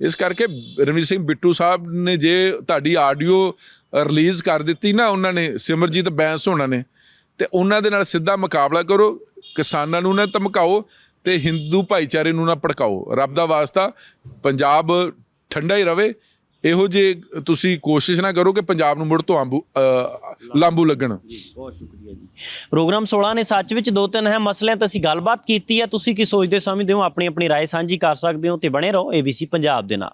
ਇਸ ਕਰਕੇ ਰਣਵੀਰ ਸਿੰਘ ਬਿੱਟੂ ਸਾਹਿਬ ਨੇ ਜੇ ਤੁਹਾਡੀ ਆਡੀਓ ਰਿਲੀਜ਼ ਕਰ ਦਿੱਤੀ ਨਾ ਉਹਨਾਂ ਨੇ ਸਿਮਰਜੀਤ ਬੈਂਸ ਹੋਣਾ ਨੇ ਤੇ ਉਹਨਾਂ ਦੇ ਨਾਲ ਸਿੱਧਾ ਮੁਕਾਬਲਾ ਕਰੋ ਕਿਸਾਨਾਂ ਨੂੰ ਨਾ ਧਮਕਾਓ ਤੇ ਹਿੰਦੂ ਭਾਈਚਾਰੇ ਨੂੰ ਨਾ ਭੜਕਾਓ। ਰੱਬ ਦਾ ਵਾਸਤਾ ਪੰਜਾਬ ਠੰਡਾ ਹੀ ਰਵੇ। ਇਹੋ ਜੇ ਤੁਸੀਂ ਕੋਸ਼ਿਸ਼ ਨਾ ਕਰੋ ਕਿ ਪੰਜਾਬ ਨੂੰ ਮੁੜ ਤੋਂ ਲਾਂਬੂ ਲੱਗਣ ਬਹੁਤ ਸ਼ੁਕਰੀਆ ਜੀ ਪ੍ਰੋਗਰਾਮ 16 ਨੇ ਸੱਚ ਵਿੱਚ ਦੋ ਤਿੰਨ ਹੈ ਮਸਲਿਆਂ ਤੇ ਅਸੀਂ ਗੱਲਬਾਤ ਕੀਤੀ ਹੈ ਤੁਸੀਂ ਕੀ ਸੋਚਦੇ ਸਮਝਦੇ ਹੋ ਆਪਣੀ ਆਪਣੀ رائے ਸਾਂਝੀ ਕਰ ਸਕਦੇ ਹੋ ਤੇ ਬਣੇ ਰਹੋ ABC ਪੰਜਾਬ ਦੇ ਨਾਲ